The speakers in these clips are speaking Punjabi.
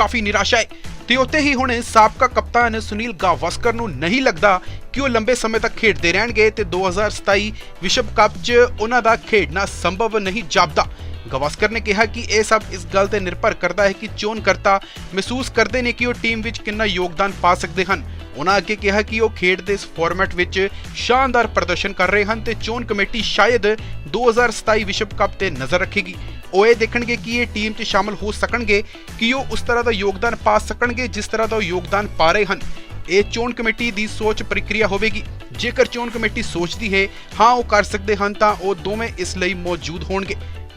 ਕਾਫੀ ਨਿਰਾਸ਼ਾ ਹੈ। ਤੇ ਉੱਥੇ ਹੀ ਹੁਣ ਸਾਬਕਾ ਕਪਤਾਨ ਸੁਨੀਲ ਗਾਵਸਕਰ ਨੂੰ ਨਹੀਂ ਲੱਗਦਾ ਕਿ ਉਹ ਲੰਬੇ ਸਮੇਂ ਤੱਕ ਖੇਡਦੇ ਰਹਿਣਗੇ ਤੇ 2027 ਵਿਸ਼ਵ ਕੱਪ 'ਚ ਉਹਨਾਂ ਦਾ ਖੇਡਣਾ ਸੰਭਵ ਨਹੀਂ ਜਾਪਦਾ। ਗਵਾਸਕਰ ਨੇ ਕਿਹਾ ਕਿ ਇਹ ਸਭ ਇਸ ਗੱਲ ਤੇ ਨਿਰਭਰ ਕਰਦਾ ਹੈ ਕਿ ਚੋਣਕਰਤਾ ਮਹਿਸੂਸ ਕਰਦੇ ਨੇ ਕਿ ਉਹ ਟੀਮ ਵਿੱਚ ਕਿੰਨਾ ਯੋਗਦਾਨ ਪਾ ਸਕਦੇ ਹਨ। ਉਹਨਾਂ ਅੱਗੇ ਕਿਹਾ ਕਿ ਉਹ ਖੇਡ ਦੇ ਇਸ ਫਾਰਮੈਟ ਵਿੱਚ ਸ਼ਾਨਦਾਰ ਪ੍ਰਦਰਸ਼ਨ ਕਰ ਰਹੇ ਹਨ ਤੇ ਚੋਣ ਕਮੇਟੀ ਸ਼ਾਇਦ 2027 ਵਿਸ਼ਵ ਕੱਪ ਤੇ ਨਜ਼ਰ ਰੱਖੇਗੀ। ਉਹ ਇਹ ਦੇਖਣਗੇ ਕਿ ਇਹ ਟੀਮ 'ਚ ਸ਼ਾਮਲ ਹੋ ਸਕਣਗੇ, ਕਿ ਉਹ ਉਸ ਤਰ੍ਹਾਂ ਦਾ ਯੋਗਦਾਨ ਪਾ ਸਕਣਗੇ ਜਿਸ ਤਰ੍ਹਾਂ ਦਾ ਉਹ ਯੋਗਦਾਨ ਪਾ ਰਹੇ ਹਨ। ਇਹ ਚੋਣ ਕਮੇਟੀ ਦੀ ਸੋਚ ਪ੍ਰਕਿਰਿਆ ਹੋਵੇਗੀ। ਜੇਕਰ ਚੋਣ ਕਮੇਟੀ ਸੋਚਦੀ ਹੈ, ਹਾਂ, ਉਹ ਕਰ ਸਕਦੇ ਹਨ, ਤਾਂ ਉਹ ਦੋਵੇਂ ਇਸ ਲਈ ਮੌਜੂਦ ਹੋਣਗੇ।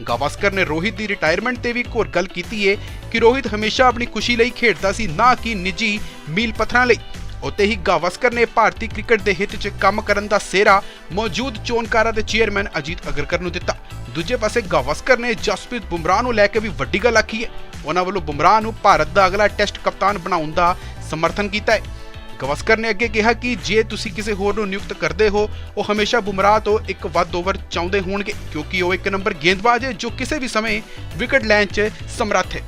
ਗਾਵਸਕਰ ਨੇ ਰੋਹਿਤ ਦੀ ਰਿਟਾਇਰਮੈਂਟ ਤੇ ਵੀ ਇੱਕ ਹੋਰ ਗੱਲ ਕੀਤੀ ਹੈ ਕਿ ਰੋਹਿਤ ਹਮੇਸ਼ਾ ਆਪਣੀ ਖੁਸ਼ੀ ਲਈ ਖੇਡਦਾ ਸੀ, ਨਾ ਕਿ ਨਿੱਜੀ ਮੀਲ ਪੱਥਰਾਂ ਲਈ। ਉੱਤੇ ਹੀ ਗਾਵਸਕਰ ਨੇ ਭਾਰਤੀ ਕ੍ਰਿਕਟ ਦੇ ਹਿੱਤ 'ਚ ਕੰਮ ਕਰਨ ਦਾ ਸਿਹਰਾ ਮੌਜੂਦ ਚੋਣਕਾਰਾਂ ਦੇ ਚੇਅਰਮੈਨ ਅਜੀਤ ਅਗਰਕਰ ਨੂੰ ਦਿੱਤਾ। ਦੂਜੇ ਪਾਸੇ ਗਾਵਸਕਰ ਨੇ ਜਸਪ੍ਰੀਤ ਬੁਮਰਾਹ ਨੂੰ ਲੈ ਕੇ ਵੀ ਵੱਡੀ ਗੱਲ ਆਖੀ ਹੈ। ਉਹਨਾਂ ਵੱਲੋਂ ਬੁਮਰਾਹ ਨੂੰ ਭਾਰਤ ਦਾ ਅਗਲਾ ਟੈਸਟ ਕਪਤਾਨ ਬਣਾਉਣ ਦਾ ਸਮਰਥਨ ਕੀਤਾ ਹੈ। ਗਵਸਕਰ ਨੇ ਅੱਗੇ ਕਿਹਾ ਕਿ ਜੇ ਤੁਸੀਂ ਕਿਸੇ ਹੋਰ ਨੂੰ ਨਿਯੁਕਤ ਕਰਦੇ ਹੋ, ਉਹ ਹਮੇਸ਼ਾ ਬੁਮਰਾਹ ਤੋਂ ਇੱਕ ਵੱਧ ਓਵਰ ਚਾਹੁੰਦੇ ਹੋਣਗੇ, ਕਿਉਂਕਿ ਉਹ ਇੱਕ ਨੰਬਰ ਗੇਂਦਬਾਜ਼ ਹੈ ਜੋ ਕਿਸੇ ਵੀ ਸਮੇਂ ਵਿਕਟ ਲੈਣ 'ਚ ਸਮਰੱਥ ਹੈ।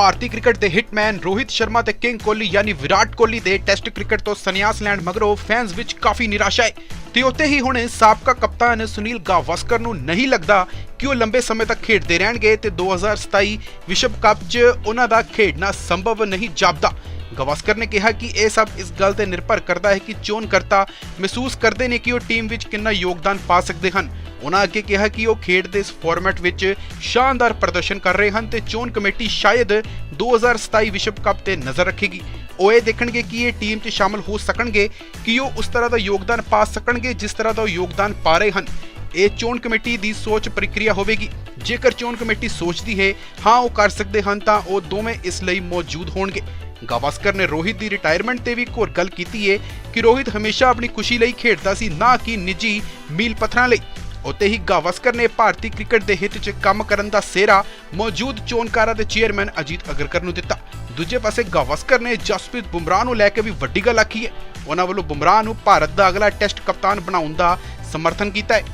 ਭਾਰਤੀ ਕ੍ਰਿਕਟ ਦੇ ਹਿਟਮੈਨ ਰੋਹਿਤ ਸ਼ਰਮਾ ਤੇ ਕਿੰਗ ਕੋਹਲੀ ਯਾਨੀ ਵਿਰਾਟ ਕੋਹਲੀ ਦੇ ਟੈਸਟ ਕ੍ਰਿਕਟ ਤੋਂ ਸੰਨਿਆਸ ਲੈਣ ਮਗਰੋਂ ਫੈਨਸ ਵਿੱਚ ਕਾਫੀ ਨਿਰਾਸ਼ਾ ਹੈ। ਤੇ ਉੱਥੇ ਹੀ ਹੁਣ ਸਾਬਕਾ ਕਪਤਾਨ ਸੁਨੀਲ ਗਾਵਸਕਰ ਨੂੰ ਨਹੀਂ ਲੱਗਦਾ ਕਿ ਉਹ ਲੰਬੇ ਸਮੇਂ ਤੱਕ ਖੇਡਦੇ ਰਹਿਣਗੇ ਤੇ 2027 ਵਿਸ਼ਵ ਕੱਪ 'ਚ ਉਹਨਾਂ ਦਾ ਖੇਡਣਾ ਸੰਭਵ ਨਹੀਂ ਜਾਪਦਾ। ਗਵਾਸਕਰ ਨੇ ਕਿਹਾ ਕਿ ਇਹ ਸਭ ਇਸ ਗੱਲ ਤੇ ਨਿਰਭਰ ਕਰਦਾ ਹੈ ਕਿ ਚੋਣ ਕਰਤਾ ਮਹਿਸੂਸ ਕਰਦੇ ਨੇ ਕਿ ਉਹ ਟੀਮ ਵਿੱਚ ਕਿੰਨਾ ਯੋਗਦਾਨ ਪਾ ਸਕਦੇ ਹਨ। ਉਹਨਾਂ ਅੱਗੇ ਕਿਹਾ ਕਿ ਉਹ ਖੇਡ ਦੇ ਇਸ ਫਾਰਮੈਟ ਵਿੱਚ ਸ਼ਾਨਦਾਰ ਪ੍ਰਦਰਸ਼ਨ ਕਰ ਰਹੇ ਹਨ ਤੇ ਚੋਣ ਕਮੇਟੀ ਸ਼ਾਇਦ 2027 ਵਿਸ਼ਵ ਕੱਪ ਤੇ ਨਜ਼ਰ ਰੱਖੇਗੀ। ਉਹ ਇਹ ਦੇਖਣਗੇ ਕਿ ਇਹ ਟੀਮ 'ਚ ਸ਼ਾਮਲ ਹੋ ਸਕਣਗੇ ਕਿ ਉਹ ਉਸ ਤਰ੍ਹਾਂ ਦਾ ਯੋਗਦਾਨ ਪਾ ਸਕਣਗੇ ਜਿਸ ਤਰ੍ਹਾਂ ਦਾ ਉਹ ਯੋਗਦਾਨ ਪਾ ਰਹੇ ਹਨ। ਇਹ ਚੋਣ ਕਮੇਟੀ ਦੀ ਸੋਚ ਪ੍ਰਕਿਰਿਆ ਹੋਵੇਗੀ। ਜੇਕਰ ਚੋਣ ਕਮੇਟੀ ਸੋਚਦੀ ਹੈ, ਹਾਂ, ਉਹ ਕਰ ਸਕਦੇ ਹਨ ਤਾਂ ਉਹ ਦੋਵੇਂ ਇਸ ਲਈ ਮੌਜੂਦ ਹੋਣਗੇ। ਗਾਵਸਕਰ ਨੇ ਰੋਹਿਤ ਦੀ ਰਿਟਾਇਰਮੈਂਟ ਤੇ ਵੀ ਇੱਕ ਹੋਰ ਗੱਲ ਕੀਤੀ ਹੈ ਕਿ ਰੋਹਿਤ ਹਮੇਸ਼ਾ ਆਪਣੀ ਖੁਸ਼ੀ ਲਈ ਖੇਡਦਾ ਸੀ, ਨਾ ਕਿ ਨਿੱਜੀ ਮੀਲ ਪੱਥਰਾਂ ਲਈ। ਉੱਤੇ ਹੀ ਗਾਵਸਕਰ ਨੇ ਭਾਰਤੀ ਕ੍ਰਿਕਟ ਦੇ ਹਿੱਤ 'ਚ ਕੰਮ ਕਰਨ ਦਾ ਸਿਹਰਾ ਮੌਜੂਦ ਚੋਣਕਾਰਾਂ ਦੇ ਚੇਅਰਮੈਨ ਅਜੀਤ ਅਗਰਕਰ ਨੂੰ ਦਿੱਤਾ। ਦੂਜੇ ਪਾਸੇ ਗਾਵਸਕਰ ਨੇ ਜਸਪ੍ਰੀਤ ਬੁਮਰਾਹ ਨੂੰ ਲੈ ਕੇ ਵੀ ਵੱਡੀ ਗੱਲ ਆਖੀ ਹੈ ਉਹਨਾਂ ਵੱਲੋਂ ਬੁਮਰਾਹ ਨੂੰ ਭਾਰਤ ਦਾ ਅਗਲਾ ਟੈਸਟ ਕਪਤਾਨ ਬਣਾਉਣ ਦਾ ਸਮਰਥਨ ਕੀਤਾ ਹੈ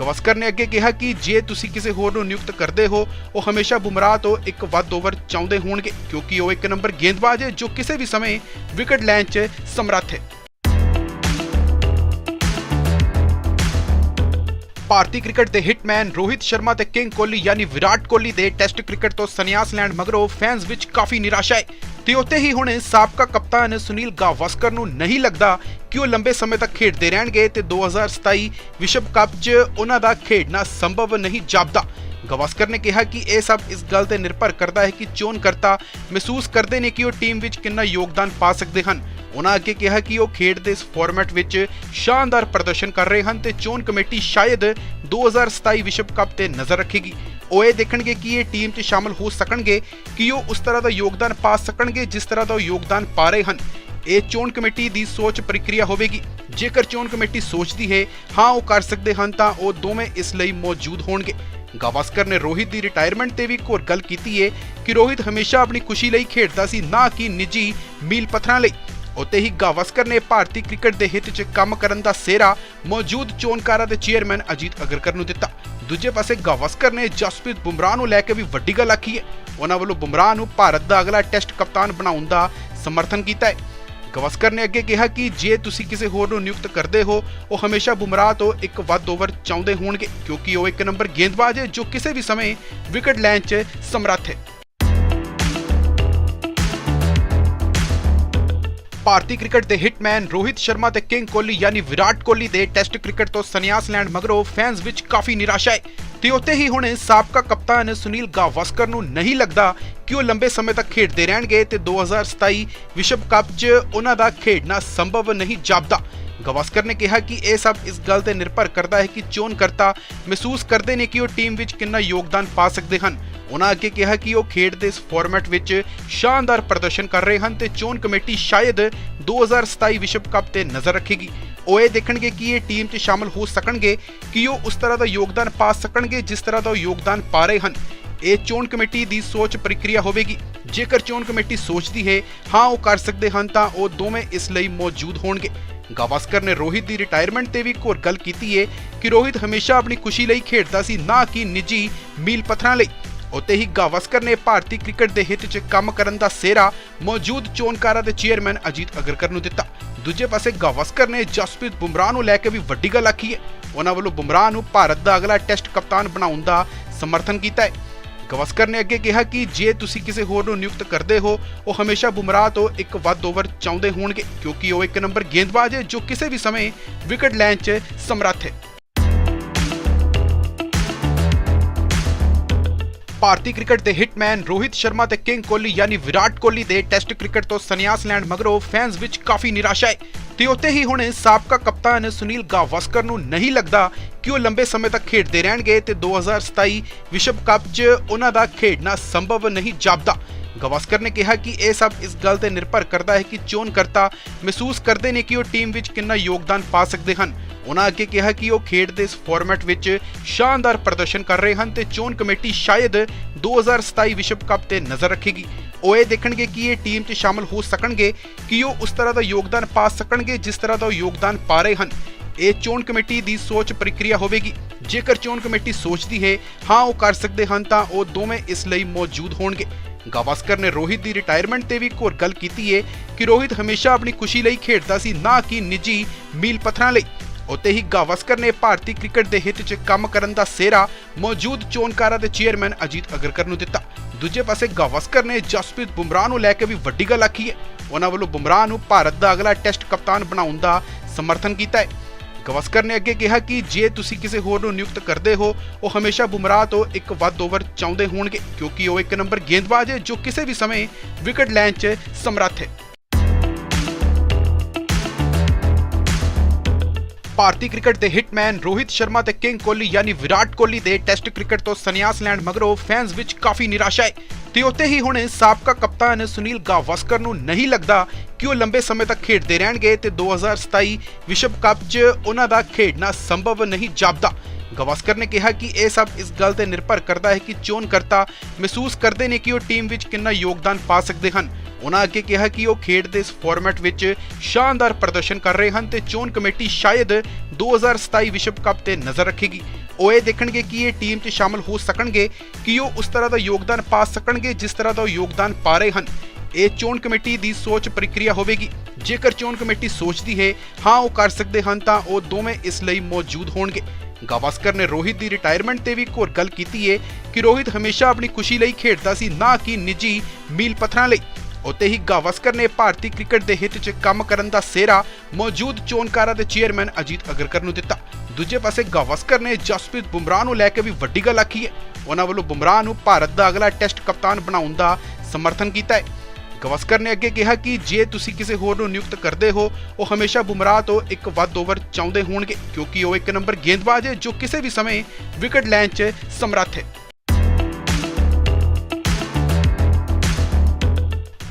ਗਵਸਕਰ ਨੇ ਅੱਗੇ ਕਿਹਾ ਕਿ ਜੇ ਤੁਸੀਂ ਕਿਸੇ ਹੋਰ ਨੂੰ ਨਿਯੁਕਤ ਕਰਦੇ ਹੋ, ਉਹ ਹਮੇਸ਼ਾ ਬੁਮਰਾਹ ਤੋਂ ਇੱਕ ਵੱਧ ਓਵਰ ਚਾਹੁੰਦੇ ਹੋਣਗੇ, ਕਿਉਂਕਿ ਉਹ ਇੱਕ ਨੰਬਰ ਗੇਂਦਬਾਜ਼ ਹੈ ਜੋ ਕਿਸੇ ਵੀ ਸਮੇਂ ਵਿਕਟ ਲੈਣ 'ਚ ਸਮਰੱਥ ਹੈ। ਭਾਰਤੀ ਕ੍ਰਿਕਟ ਦੇ ਹਿਟਮੈਨ ਰੋਹਿਤ ਸ਼ਰਮਾ ਤੇ ਕਿੰਗ ਕੋਹਲੀ ਯਾਨੀ ਵਿਰਾਟ ਕੋਹਲੀ ਦੇ ਟੈਸਟ ਕ੍ਰਿਕਟ ਤੋਂ ਸੰਨਿਆਸ ਲੈਣ ਮਗਰੋਂ ਫੈਨਸ ਵਿੱਚ ਕਾਫੀ ਨਿਰਾਸ਼ਾ ਹੈ। ਤੇ ਉੱਥੇ ਹੀ ਹੁਣ ਸਾਬਕਾ ਕਪਤਾਨ ਸੁਨੀਲ ਗਾਵਸਕਰ ਨੂੰ ਨਹੀਂ ਲੱਗਦਾ ਕਿ ਉਹ ਲੰਬੇ ਸਮੇਂ ਤੱਕ ਖੇਡਦੇ ਰਹਿਣਗੇ ਤੇ 2027 ਵਿਸ਼ਵ ਕੱਪ 'ਚ ਉਹਨਾਂ ਦਾ ਖੇਡਣਾ ਸੰਭਵ ਨਹੀਂ ਜਾਪਦਾ। ਗਵਾਸਕਰ ਨੇ ਕਿਹਾ ਕਿ ਇਹ ਸਭ ਇਸ ਗੱਲ ਤੇ ਨਿਰਭਰ ਕਰਦਾ ਹੈ ਕਿ ਚੋਣ ਕਰਤਾ ਮਹਿਸੂਸ ਕਰਦੇ ਨੇ ਕਿ ਉਹ ਟੀਮ ਵਿੱਚ ਕਿੰਨਾ ਯੋਗਦਾਨ ਪਾ ਸਕਦੇ ਹਨ। ਉਹਨਾਂ ਅੱਗੇ ਕਿਹਾ ਕਿ ਉਹ ਖੇਡ ਦੇ ਇਸ ਫਾਰਮੈਟ ਵਿੱਚ ਸ਼ਾਨਦਾਰ ਪ੍ਰਦਰਸ਼ਨ ਕਰ ਰਹੇ ਹਨ ਤੇ ਚੋਣ ਕਮੇਟੀ ਸ਼ਾਇਦ 2027 ਵਿਸ਼ਵ ਕੱਪ ਤੇ ਨਜ਼ਰ ਰੱਖੇਗੀ। ਉਹ ਇਹ ਦੇਖਣਗੇ ਕਿ ਇਹ ਟੀਮ 'ਚ ਸ਼ਾਮਲ ਹੋ ਸਕਣਗੇ, ਕਿ ਉਹ ਉਸ ਤਰ੍ਹਾਂ ਦਾ ਯੋਗਦਾਨ ਪਾ ਸਕਣਗੇ ਜਿਸ ਤਰ੍ਹਾਂ ਦਾ ਉਹ ਯੋਗਦਾਨ ਪਾ ਰਹੇ ਹਨ। ਇਹ ਚੋਣ ਕਮੇਟੀ ਦੀ ਸੋਚ ਪ੍ਰਕਿਰਿਆ ਹੋਵੇਗੀ। ਜੇਕਰ ਚੋਣ ਕਮੇਟੀ ਸੋਚਦੀ ਹੈ, ਹਾਂ, ਉਹ ਕਰ ਸਕਦੇ ਹਨ, ਤਾਂ ਉਹ ਦੋਵੇਂ ਇਸ ਲਈ ਮੌਜੂਦ ਹੋਣਗੇ। ਗਾਵਸਕਰ ਨੇ ਰੋਹਿਤ ਦੀ ਰਿਟਾਇਰਮੈਂਟ ਤੇ ਵੀ ਇੱਕ ਹੋਰ ਗੱਲ ਕੀਤੀ ਹੈ ਕਿ ਰੋਹਿਤ ਹਮੇਸ਼ਾ ਆਪਣੀ ਖੁਸ਼ੀ ਲਈ ਖੇਡਦਾ ਸੀ, ਨਾ ਕਿ ਨਿੱਜੀ ਮੀਲ ਪੱਥਰਾਂ ਲਈ। ਉੱਤੇ ਹੀ ਗਾਵਸਕਰ ਨੇ ਭਾਰਤੀ ਕ੍ਰਿਕਟ ਦੇ ਹਿੱਤ 'ਚ ਕੰਮ ਕਰਨ ਦਾ ਸਿਹਰਾ ਮੌਜੂਦ ਚੋਣਕਾਰਾਂ ਦੇ ਚੇਅਰਮੈਨ ਅਜੀਤ ਅਗਰਕਰ ਨੂੰ ਦਿੱਤਾ। ਦੂਜੇ ਪਾਸੇ ਗਾਵਸਕਰ ਨੇ ਜਸਪ੍ਰੀਤ ਬੁਮਰਾਹ ਨੂੰ ਲੈ ਕੇ ਵੀ ਵੱਡੀ ਗੱਲ ਆਖੀ ਹੈ। ਉਹਨਾਂ ਵੱਲੋਂ ਬੁਮਰਾਹ ਨੂੰ ਭਾਰਤ ਦਾ ਅਗਲਾ ਟੈਸਟ ਕਪਤਾਨ ਬਣਾਉਣ ਦਾ ਸਮਰਥਨ ਕੀਤਾ ਹੈ। ਗਵਸਕਰ ਨੇ ਅੱਗੇ ਕਿਹਾ ਕਿ ਜੇ ਤੁਸੀਂ ਕਿਸੇ ਹੋਰ ਨੂੰ ਨਿਯੁਕਤ ਕਰਦੇ ਹੋ, ਉਹ ਹਮੇਸ਼ਾ ਬੁਮਰਾਹ ਤੋਂ ਇੱਕ ਵੱਧ ਓਵਰ ਚਾਹੁੰਦੇ ਹੋਣਗੇ, ਕਿਉਂਕਿ ਉਹ ਇੱਕ ਨੰਬਰ ਗੇਂਦਬਾਜ਼ ਹੈ ਜੋ ਕਿਸੇ ਵੀ ਸਮੇਂ ਵਿਕਟ ਲੈਣ 'ਚ ਸਮਰੱਥ ਹੈ। ਭਾਰਤੀ ਕ੍ਰਿਕਟ ਦੇ ਹਿਟਮੈਨ ਰੋਹਿਤ ਸ਼ਰਮਾ ਤੇ ਕਿੰਗ ਕੋਹਲੀ ਯਾਨੀ ਵਿਰਾਟ ਕੋਹਲੀ ਦੇ ਟੈਸਟ ਕ੍ਰਿਕਟ ਤੋਂ ਸੰਨਿਆਸ ਲੈਣ ਮਗਰੋਂ ਫੈਨਸ ਵਿੱਚ ਕਾਫੀ ਨਿਰਾਸ਼ਾ ਹੈ। ਤੇ ਉੱਥੇ ਹੀ ਹੁਣ ਸਾਬਕਾ ਕਪਤਾਨ ਸੁਨੀਲ ਗਾਵਸਕਰ ਨੂੰ ਨਹੀਂ ਲੱਗਦਾ ਕਿ ਉਹ ਲੰਬੇ ਸਮੇਂ ਤੱਕ ਖੇਡਦੇ ਰਹਿਣਗੇ ਤੇ 2027 ਵਿਸ਼ਵ ਕੱਪ 'ਚ ਉਹਨਾਂ ਦਾ ਖੇਡਣਾ ਸੰਭਵ ਨਹੀਂ ਜਾਪਦਾ। ਗਵਾਸਕਰ ਨੇ ਕਿਹਾ ਕਿ ਇਹ ਸਭ ਇਸ ਗੱਲ ਤੇ ਨਿਰਭਰ ਕਰਦਾ ਹੈ ਕਿ ਚੋਣਕਰਤਾ ਮਹਿਸੂਸ ਕਰਦੇ ਨੇ ਕਿ ਉਹ ਟੀਮ ਵਿੱਚ ਕਿੰਨਾ ਯੋਗਦਾਨ ਪਾ ਸਕਦੇ ਹਨ। ਉਹਨਾਂ ਅੱਗੇ ਕਿਹਾ ਕਿ ਉਹ ਖੇਡ ਦੇ ਇਸ ਫਾਰਮੈਟ ਵਿੱਚ ਸ਼ਾਨਦਾਰ ਪ੍ਰਦਰਸ਼ਨ ਕਰ ਰਹੇ ਹਨ ਤੇ ਚੋਣ ਕਮੇਟੀ ਸ਼ਾਇਦ 2027 ਵਿਸ਼ਵ ਕੱਪ ਤੇ ਨਜ਼ਰ ਰੱਖੇਗੀ। ਉਹ ਇਹ ਦੇਖਣਗੇ ਕਿ ਇਹ ਟੀਮ 'ਚ ਸ਼ਾਮਲ ਹੋ ਸਕਣਗੇ, ਕਿ ਉਹ ਉਸ ਤਰ੍ਹਾਂ ਦਾ ਯੋਗਦਾਨ ਪਾ ਸਕਣਗੇ ਜਿਸ ਤਰ੍ਹਾਂ ਦਾ ਉਹ ਯੋਗਦਾਨ ਪਾ ਰਹੇ ਹਨ। ਇਹ ਚੋਣ ਕਮੇਟੀ ਦੀ ਸੋਚ ਪ੍ਰਕਿਰਿਆ ਹੋਵੇਗੀ। ਜੇਕਰ ਚੋਣ ਕਮੇਟੀ ਸੋਚਦੀ ਹੈ, ਹਾਂ, ਉਹ ਕਰ ਸਕਦੇ ਹਨ, ਤਾਂ ਉਹ ਦੋਵੇਂ ਇਸ ਲਈ ਮੌਜੂਦ ਹੋਣਗੇ। ਗਾਵਸਕਰ ਨੇ ਰੋਹਿਤ ਦੀ ਰਿਟਾਇਰਮੈਂਟ ਤੇ ਵੀ ਇੱਕ ਹੋਰ ਗੱਲ ਕੀਤੀ ਹੈ ਕਿ ਰੋਹਿਤ ਹਮੇਸ਼ਾ ਆਪਣੀ ਖੁਸ਼ੀ ਲਈ ਖੇਡਦਾ ਸੀ, ਨਾ ਕਿ ਨਿੱਜੀ ਮੀਲ ਪੱਥਰਾਂ ਲਈ। ਉੱਤੇ ਹੀ ਗਾਵਸਕਰ ਨੇ ਭਾਰਤੀ ਕ੍ਰਿਕਟ ਦੇ ਹਿੱਤ 'ਚ ਕੰਮ ਕਰਨ ਦਾ ਸਿਹਰਾ ਮੌਜੂਦ ਚੋਣਕਾਰਾਂ ਦੇ ਚੇਅਰਮੈਨ ਅਜੀਤ ਅਗਰਕਰ ਨੂੰ ਦਿੱਤਾ। ਦੂਜੇ ਪਾਸੇ ਗਾਵਸਕਰ ਨੇ ਜਸਪ੍ਰੀਤ ਬੁਮਰਾਹ ਨੂੰ ਲੈ ਕੇ ਵੀ ਵੱਡੀ ਗੱਲ ਆਖੀ ਹੈ। ਉਹਨਾਂ ਵੱਲੋਂ ਬੁਮਰਾਹ ਨੂੰ ਭਾਰਤ ਦਾ ਅਗਲਾ ਟੈਸਟ ਕਪਤਾਨ ਬਣਾਉਣ ਦਾ ਸਮਰਥਨ ਕੀਤਾ ਹੈ। ਗਵਸਕਰ ਨੇ ਅੱਗੇ ਕਿਹਾ ਕਿ ਜੇ ਤੁਸੀਂ ਕਿਸੇ ਹੋਰ ਨੂੰ ਨਿਯੁਕਤ ਕਰਦੇ ਹੋ, ਉਹ ਹਮੇਸ਼ਾ ਬੁਮਰਾਹ ਤੋਂ ਇੱਕ ਵੱਧ ਓਵਰ ਚਾਹੁੰਦੇ ਹੋਣਗੇ, ਕਿਉਂਕਿ ਉਹ ਇੱਕ ਨੰਬਰ ਗੇਂਦਬਾਜ਼ ਹੈ ਜੋ ਕਿਸੇ ਵੀ ਸਮੇਂ ਵਿਕਟ ਲੈਣ 'ਚ ਸਮਰੱਥ ਹੈ। ਭਾਰਤੀ ਕ੍ਰਿਕਟ ਦੇ ਹਿਟਮੈਨ ਰੋਹਿਤ ਸ਼ਰਮਾ ਤੇ ਕਿੰਗ ਕੋਹਲੀ ਯਾਨੀ ਵਿਰਾਟ ਕੋਹਲੀ ਦੇ ਟੈਸਟ ਕ੍ਰਿਕਟ ਤੋਂ ਸੰਨਿਆਸ ਲੈਣ ਮਗਰੋਂ ਫੈਨਸ ਵਿੱਚ ਕਾਫੀ ਨਿਰਾਸ਼ਾ ਹੈ। ਤੇ ਉੱਤੇ ਹੀ ਹੁਣ ਸਾਬਕਾ ਕਪਤਾਨ ਸੁਨੀਲ ਗਾਵਸਕਰ ਨੂੰ ਨਹੀਂ ਲੱਗਦਾ ਕਿ ਉਹ ਲੰਬੇ ਸਮੇਂ ਤੱਕ ਖੇਡਦੇ ਰਹਿਣਗੇ ਤੇ 2027 ਵਿਸ਼ਵ ਕੱਪ 'ਚ ਉਹਨਾਂ ਦਾ ਖੇਡਣਾ ਸੰਭਵ ਨਹੀਂ ਜਾਪਦਾ। ਗਵਾਸਕਰ ਨੇ ਕਿਹਾ ਕਿ ਇਹ ਸਭ ਇਸ ਗੱਲ ਤੇ ਨਿਰਭਰ ਕਰਦਾ ਹੈ ਕਿ ਚੋਣ ਕਰਤਾ ਮਹਿਸੂਸ ਕਰਦੇ ਨੇ ਕਿ ਉਹ ਟੀਮ ਵਿੱਚ ਕਿੰਨਾ ਯੋਗਦਾਨ ਪਾ ਸਕਦੇ ਹਨ। ਉਹਨਾਂ ਅੱਗੇ ਕਿਹਾ ਕਿ ਉਹ ਖੇਡ ਦੇ ਇਸ ਫਾਰਮੈਟ ਵਿੱਚ ਸ਼ਾਨਦਾਰ ਪ੍ਰਦਰਸ਼ਨ ਕਰ ਰਹੇ ਹਨ ਤੇ ਚੋਣ ਕਮੇਟੀ ਸ਼ਾਇਦ 2027 ਵਿਸ਼ਵ ਕੱਪ ਤੇ ਨਜ਼ਰ ਰੱਖੇਗੀ। ਉਹ ਇਹ ਦੇਖਣਗੇ ਕਿ ਇਹ ਟੀਮ 'ਚ ਸ਼ਾਮਲ ਹੋ ਸਕਣਗੇ ਕਿ ਉਹ ਉਸ ਤਰ੍ਹਾਂ ਦਾ ਯੋਗਦਾਨ ਪਾ ਸਕਣਗੇ ਜਿਸ ਤਰ੍ਹਾਂ ਦਾ ਉਹ ਯੋਗਦਾਨ ਪਾ ਰਹੇ ਹਨ। ਇਹ ਚੋਣ ਕਮੇਟੀ ਦੀ ਸੋਚ ਪ੍ਰਕਿਰਿਆ ਹੋਵੇਗੀ। ਜੇਕਰ ਚੋਣ ਕਮੇਟੀ ਸੋਚਦੀ ਹੈ, ਹਾਂ, ਉਹ ਕਰ ਸਕਦੇ ਹਨ, ਤਾਂ ਉਹ ਦੋਵੇਂ ਇਸ ਲਈ ਮੌਜੂਦ ਹੋਣਗੇ। ਗਾਵਸਕਰ ਨੇ ਰੋਹਿਤ ਦੀ ਰਿਟਾਇਰਮੈਂਟ ਤੇ ਵੀ ਇੱਕ ਗੱਲ ਕੀਤੀ ਹੈ ਕਿ ਰੋਹਿਤ ਹਮੇਸ਼ਾ ਆਪਣੀ ਖੁਸ਼ੀ ਲਈ ਖੇਡਦਾ ਸੀ, ਨਾ ਕਿ ਨਿੱਜੀ ਮੀਲ ਪੱਥਰਾਂ ਲਈ। ਉੱਤੇ ਹੀ ਗਾਵਸਕਰ ਨੇ ਭਾਰਤੀ ਕ੍ਰਿਕਟ ਦੇ ਹਿੱਤ 'ਚ ਕੰਮ ਕਰਨ ਦਾ ਸਿਹਰਾ ਮੌਜੂਦ ਚੋਣਕਾਰਾਂ ਦੇ ਚੇਅਰਮੈਨ ਅਜੀਤ ਅਗਰਕਰ ਨੂੰ ਦਿੱਤਾ। ਦੂਜੇ ਪਾਸੇ ਗਾਵਸਕਰ ਨੇ ਜਸਪ੍ਰੀਤ ਬੁਮਰਾਹ ਨੂੰ ਲੈ ਕੇ ਵੀ ਵੱਡੀ ਗੱਲ ਆਖੀ ਹੈ। ਉਹਨਾਂ ਵੱਲੋਂ ਬੁਮਰਾਹ ਨੂੰ ਭਾਰਤ ਦਾ ਅਗਲਾ ਟੈਸਟ ਕਪਤਾਨ ਬਣਾਉਣ ਦਾ ਸਮਰਥਨ ਕੀਤਾ ਹੈ। ਗਵਸਕਰ ਨੇ ਅੱਗੇ ਕਿਹਾ ਕਿ ਜੇ ਤੁਸੀਂ ਕਿਸੇ ਹੋਰ ਨੂੰ ਨਿਯੁਕਤ ਕਰਦੇ ਹੋ, ਉਹ ਹਮੇਸ਼ਾ ਬੁਮਰਾਹ ਤੋਂ ਇੱਕ ਵੱਧ ਓਵਰ ਚਾਹੁੰਦੇ ਹੋਣਗੇ, ਕਿਉਂਕਿ ਉਹ ਇੱਕ ਨੰਬਰ ਗੇਂਦਬਾਜ਼ ਹੈ ਜੋ ਕਿਸੇ ਵੀ ਸਮੇਂ ਵਿਕਟ ਲੈਣ 'ਚ ਸਮਰੱਥ ਹੈ। ਭਾਰਤੀ ਕ੍ਰਿਕਟ ਦੇ ਹਿਟਮੈਨ ਰੋਹਿਤ ਸ਼ਰਮਾ ਤੇ ਕਿੰਗ ਕੋਹਲੀ ਯਾਨੀ ਵਿਰਾਟ ਕੋਹਲੀ ਦੇ ਟੈਸਟ ਕ੍ਰਿਕਟ ਤੋਂ ਸੰਨਿਆਸ ਲੈਣ ਮਗਰੋਂ ਫੈਨਸ ਵਿੱਚ ਕਾਫੀ ਨਿਰਾਸ਼ਾ ਹੈ। ਤੇ ਉੱਤੇ ਹੀ ਹੁਣ ਸਾਬਕਾ ਕਪਤਾਨ ਸੁਨੀਲ ਗਾਵਸਕਰ ਨੂੰ ਨਹੀਂ ਲੱਗਦਾ ਕਿ ਉਹ ਲੰਬੇ ਸਮੇਂ ਤੱਕ ਖੇਡਦੇ ਰਹਿਣਗੇ ਤੇ 2027 ਵਿਸ਼ਵ ਕੱਪ 'ਚ ਉਹਨਾਂ ਦਾ ਖੇਡਣਾ ਸੰਭਵ ਨਹੀਂ ਜਾਪਦਾ। ਗਵਾਸਕਰ ਨੇ ਕਿਹਾ ਕਿ ਇਹ ਸਭ ਇਸ ਗੱਲ ਤੇ ਨਿਰਭਰ ਕਰਦਾ ਹੈ ਕਿ ਚੋਣ ਕਰਤਾ ਮਹਿਸੂਸ ਕਰਦੇ ਨੇ ਕਿ ਉਹ ਟੀਮ ਵਿੱਚ ਕਿੰਨਾ ਯੋਗਦਾਨ ਪਾ ਸਕਦੇ ਹਨ। ਉਹਨਾਂ ਅੱਗੇ ਕਿਹਾ ਕਿ ਉਹ ਖੇਡ ਦੇ ਇਸ ਫਾਰਮੈਟ ਵਿੱਚ ਸ਼ਾਨਦਾਰ ਪ੍ਰਦਰਸ਼ਨ ਕਰ ਰਹੇ ਹਨ ਤੇ ਚੋਣ ਕਮੇਟੀ ਸ਼ਾਇਦ 2027 ਵਿਸ਼ਵ ਕੱਪ ਤੇ ਨਜ਼ਰ ਰੱਖੇਗੀ। ਉਹ ਇਹ ਦੇਖਣਗੇ ਕਿ ਇਹ ਟੀਮ 'ਚ ਸ਼ਾਮਲ ਹੋ ਸਕਣਗੇ, ਕਿ ਉਹ ਉਸ ਤਰ੍ਹਾਂ ਦਾ ਯੋਗਦਾਨ ਪਾ ਸਕਣਗੇ ਜਿਸ ਤਰ੍ਹਾਂ ਦਾ ਉਹ ਯੋਗਦਾਨ ਪਾ ਰਹੇ ਹਨ। ਇਹ ਚੋਣ ਕਮੇਟੀ ਦੀ ਸੋਚ ਪ੍ਰਕਿਰਿਆ ਹੋਵੇਗੀ। ਜੇਕਰ ਚੋਣ ਕਮੇਟੀ ਸੋਚਦੀ ਹੈ, ਹਾਂ, ਉਹ ਕਰ ਸਕਦੇ ਹਨ, ਤਾਂ ਉਹ ਦੋਵੇਂ ਇਸ ਲਈ ਮੌਜੂਦ ਹੋਣਗੇ। ਗਾਵਸਕਰ ਨੇ ਰੋਹਿਤ ਦੀ ਰਿਟਾਇਰਮੈਂਟ ਤੇ ਵੀ ਇੱਕ ਹੋਰ ਗੱਲ ਕੀਤੀ ਹੈ ਕਿ ਰੋਹਿਤ ਹਮੇਸ਼ਾ ਆਪਣੀ ਖੁਸ਼ੀ ਲਈ ਖੇਡਦਾ ਸੀ, ਨਾ ਕਿ ਨਿੱਜੀ ਮੀਲ ਪੱਥਰਾਂ ਲਈ। ਉੱਤੇ ਹੀ ਗਾਵਸਕਰ ਨੇ ਭਾਰਤੀ ਕ੍ਰਿਕਟ ਦੇ ਹਿੱਤ 'ਚ ਕੰਮ ਕਰਨ ਦਾ ਸਿਹਰਾ ਮੌਜੂਦ ਚੋਣਕਾਰਾਂ ਦੇ ਚੇਅਰਮੈਨ ਅਜੀਤ ਅਗਰਕਰ ਨੂੰ ਦਿੱਤਾ। ਦੂਜੇ ਪਾਸੇ ਗਾਵਸਕਰ ਨੇ ਜਸਪ੍ਰੀਤ ਬੁਮਰਾਹ ਨੂੰ ਲੈ ਕੇ ਵੀ ਵੱਡੀ ਗੱਲ ਆਖੀ ਹੈ। ਉਹਨਾਂ ਵੱਲੋਂ ਬੁਮਰਾਹ ਨੂੰ ਭਾਰਤ ਦਾ ਅਗਲਾ ਟੈਸਟ ਕਪਤਾਨ ਬਣਾਉਣ ਦਾ ਸਮਰਥਨ ਕੀਤਾ ਹੈ। ਗਵਸਕਰ ਨੇ ਅੱਗੇ ਕਿਹਾ ਕਿ ਜੇ ਤੁਸੀਂ ਕਿਸੇ ਹੋਰ ਨੂੰ ਨਿਯੁਕਤ ਕਰਦੇ ਹੋ, ਉਹ ਹਮੇਸ਼ਾ ਬੁਮਰਾਹ ਤੋਂ ਇੱਕ ਵੱਧ ਓਵਰ ਚਾਹੁੰਦੇ ਹੋਣਗੇ, ਕਿਉਂਕਿ ਉਹ ਇੱਕ ਨੰਬਰ ਗੇਂਦਬਾਜ਼ ਹੈ ਜੋ ਕਿਸੇ ਵੀ ਸਮੇਂ ਵਿਕਟ ਲੈਣ 'ਚ ਸਮਰੱਥ ਹੈ।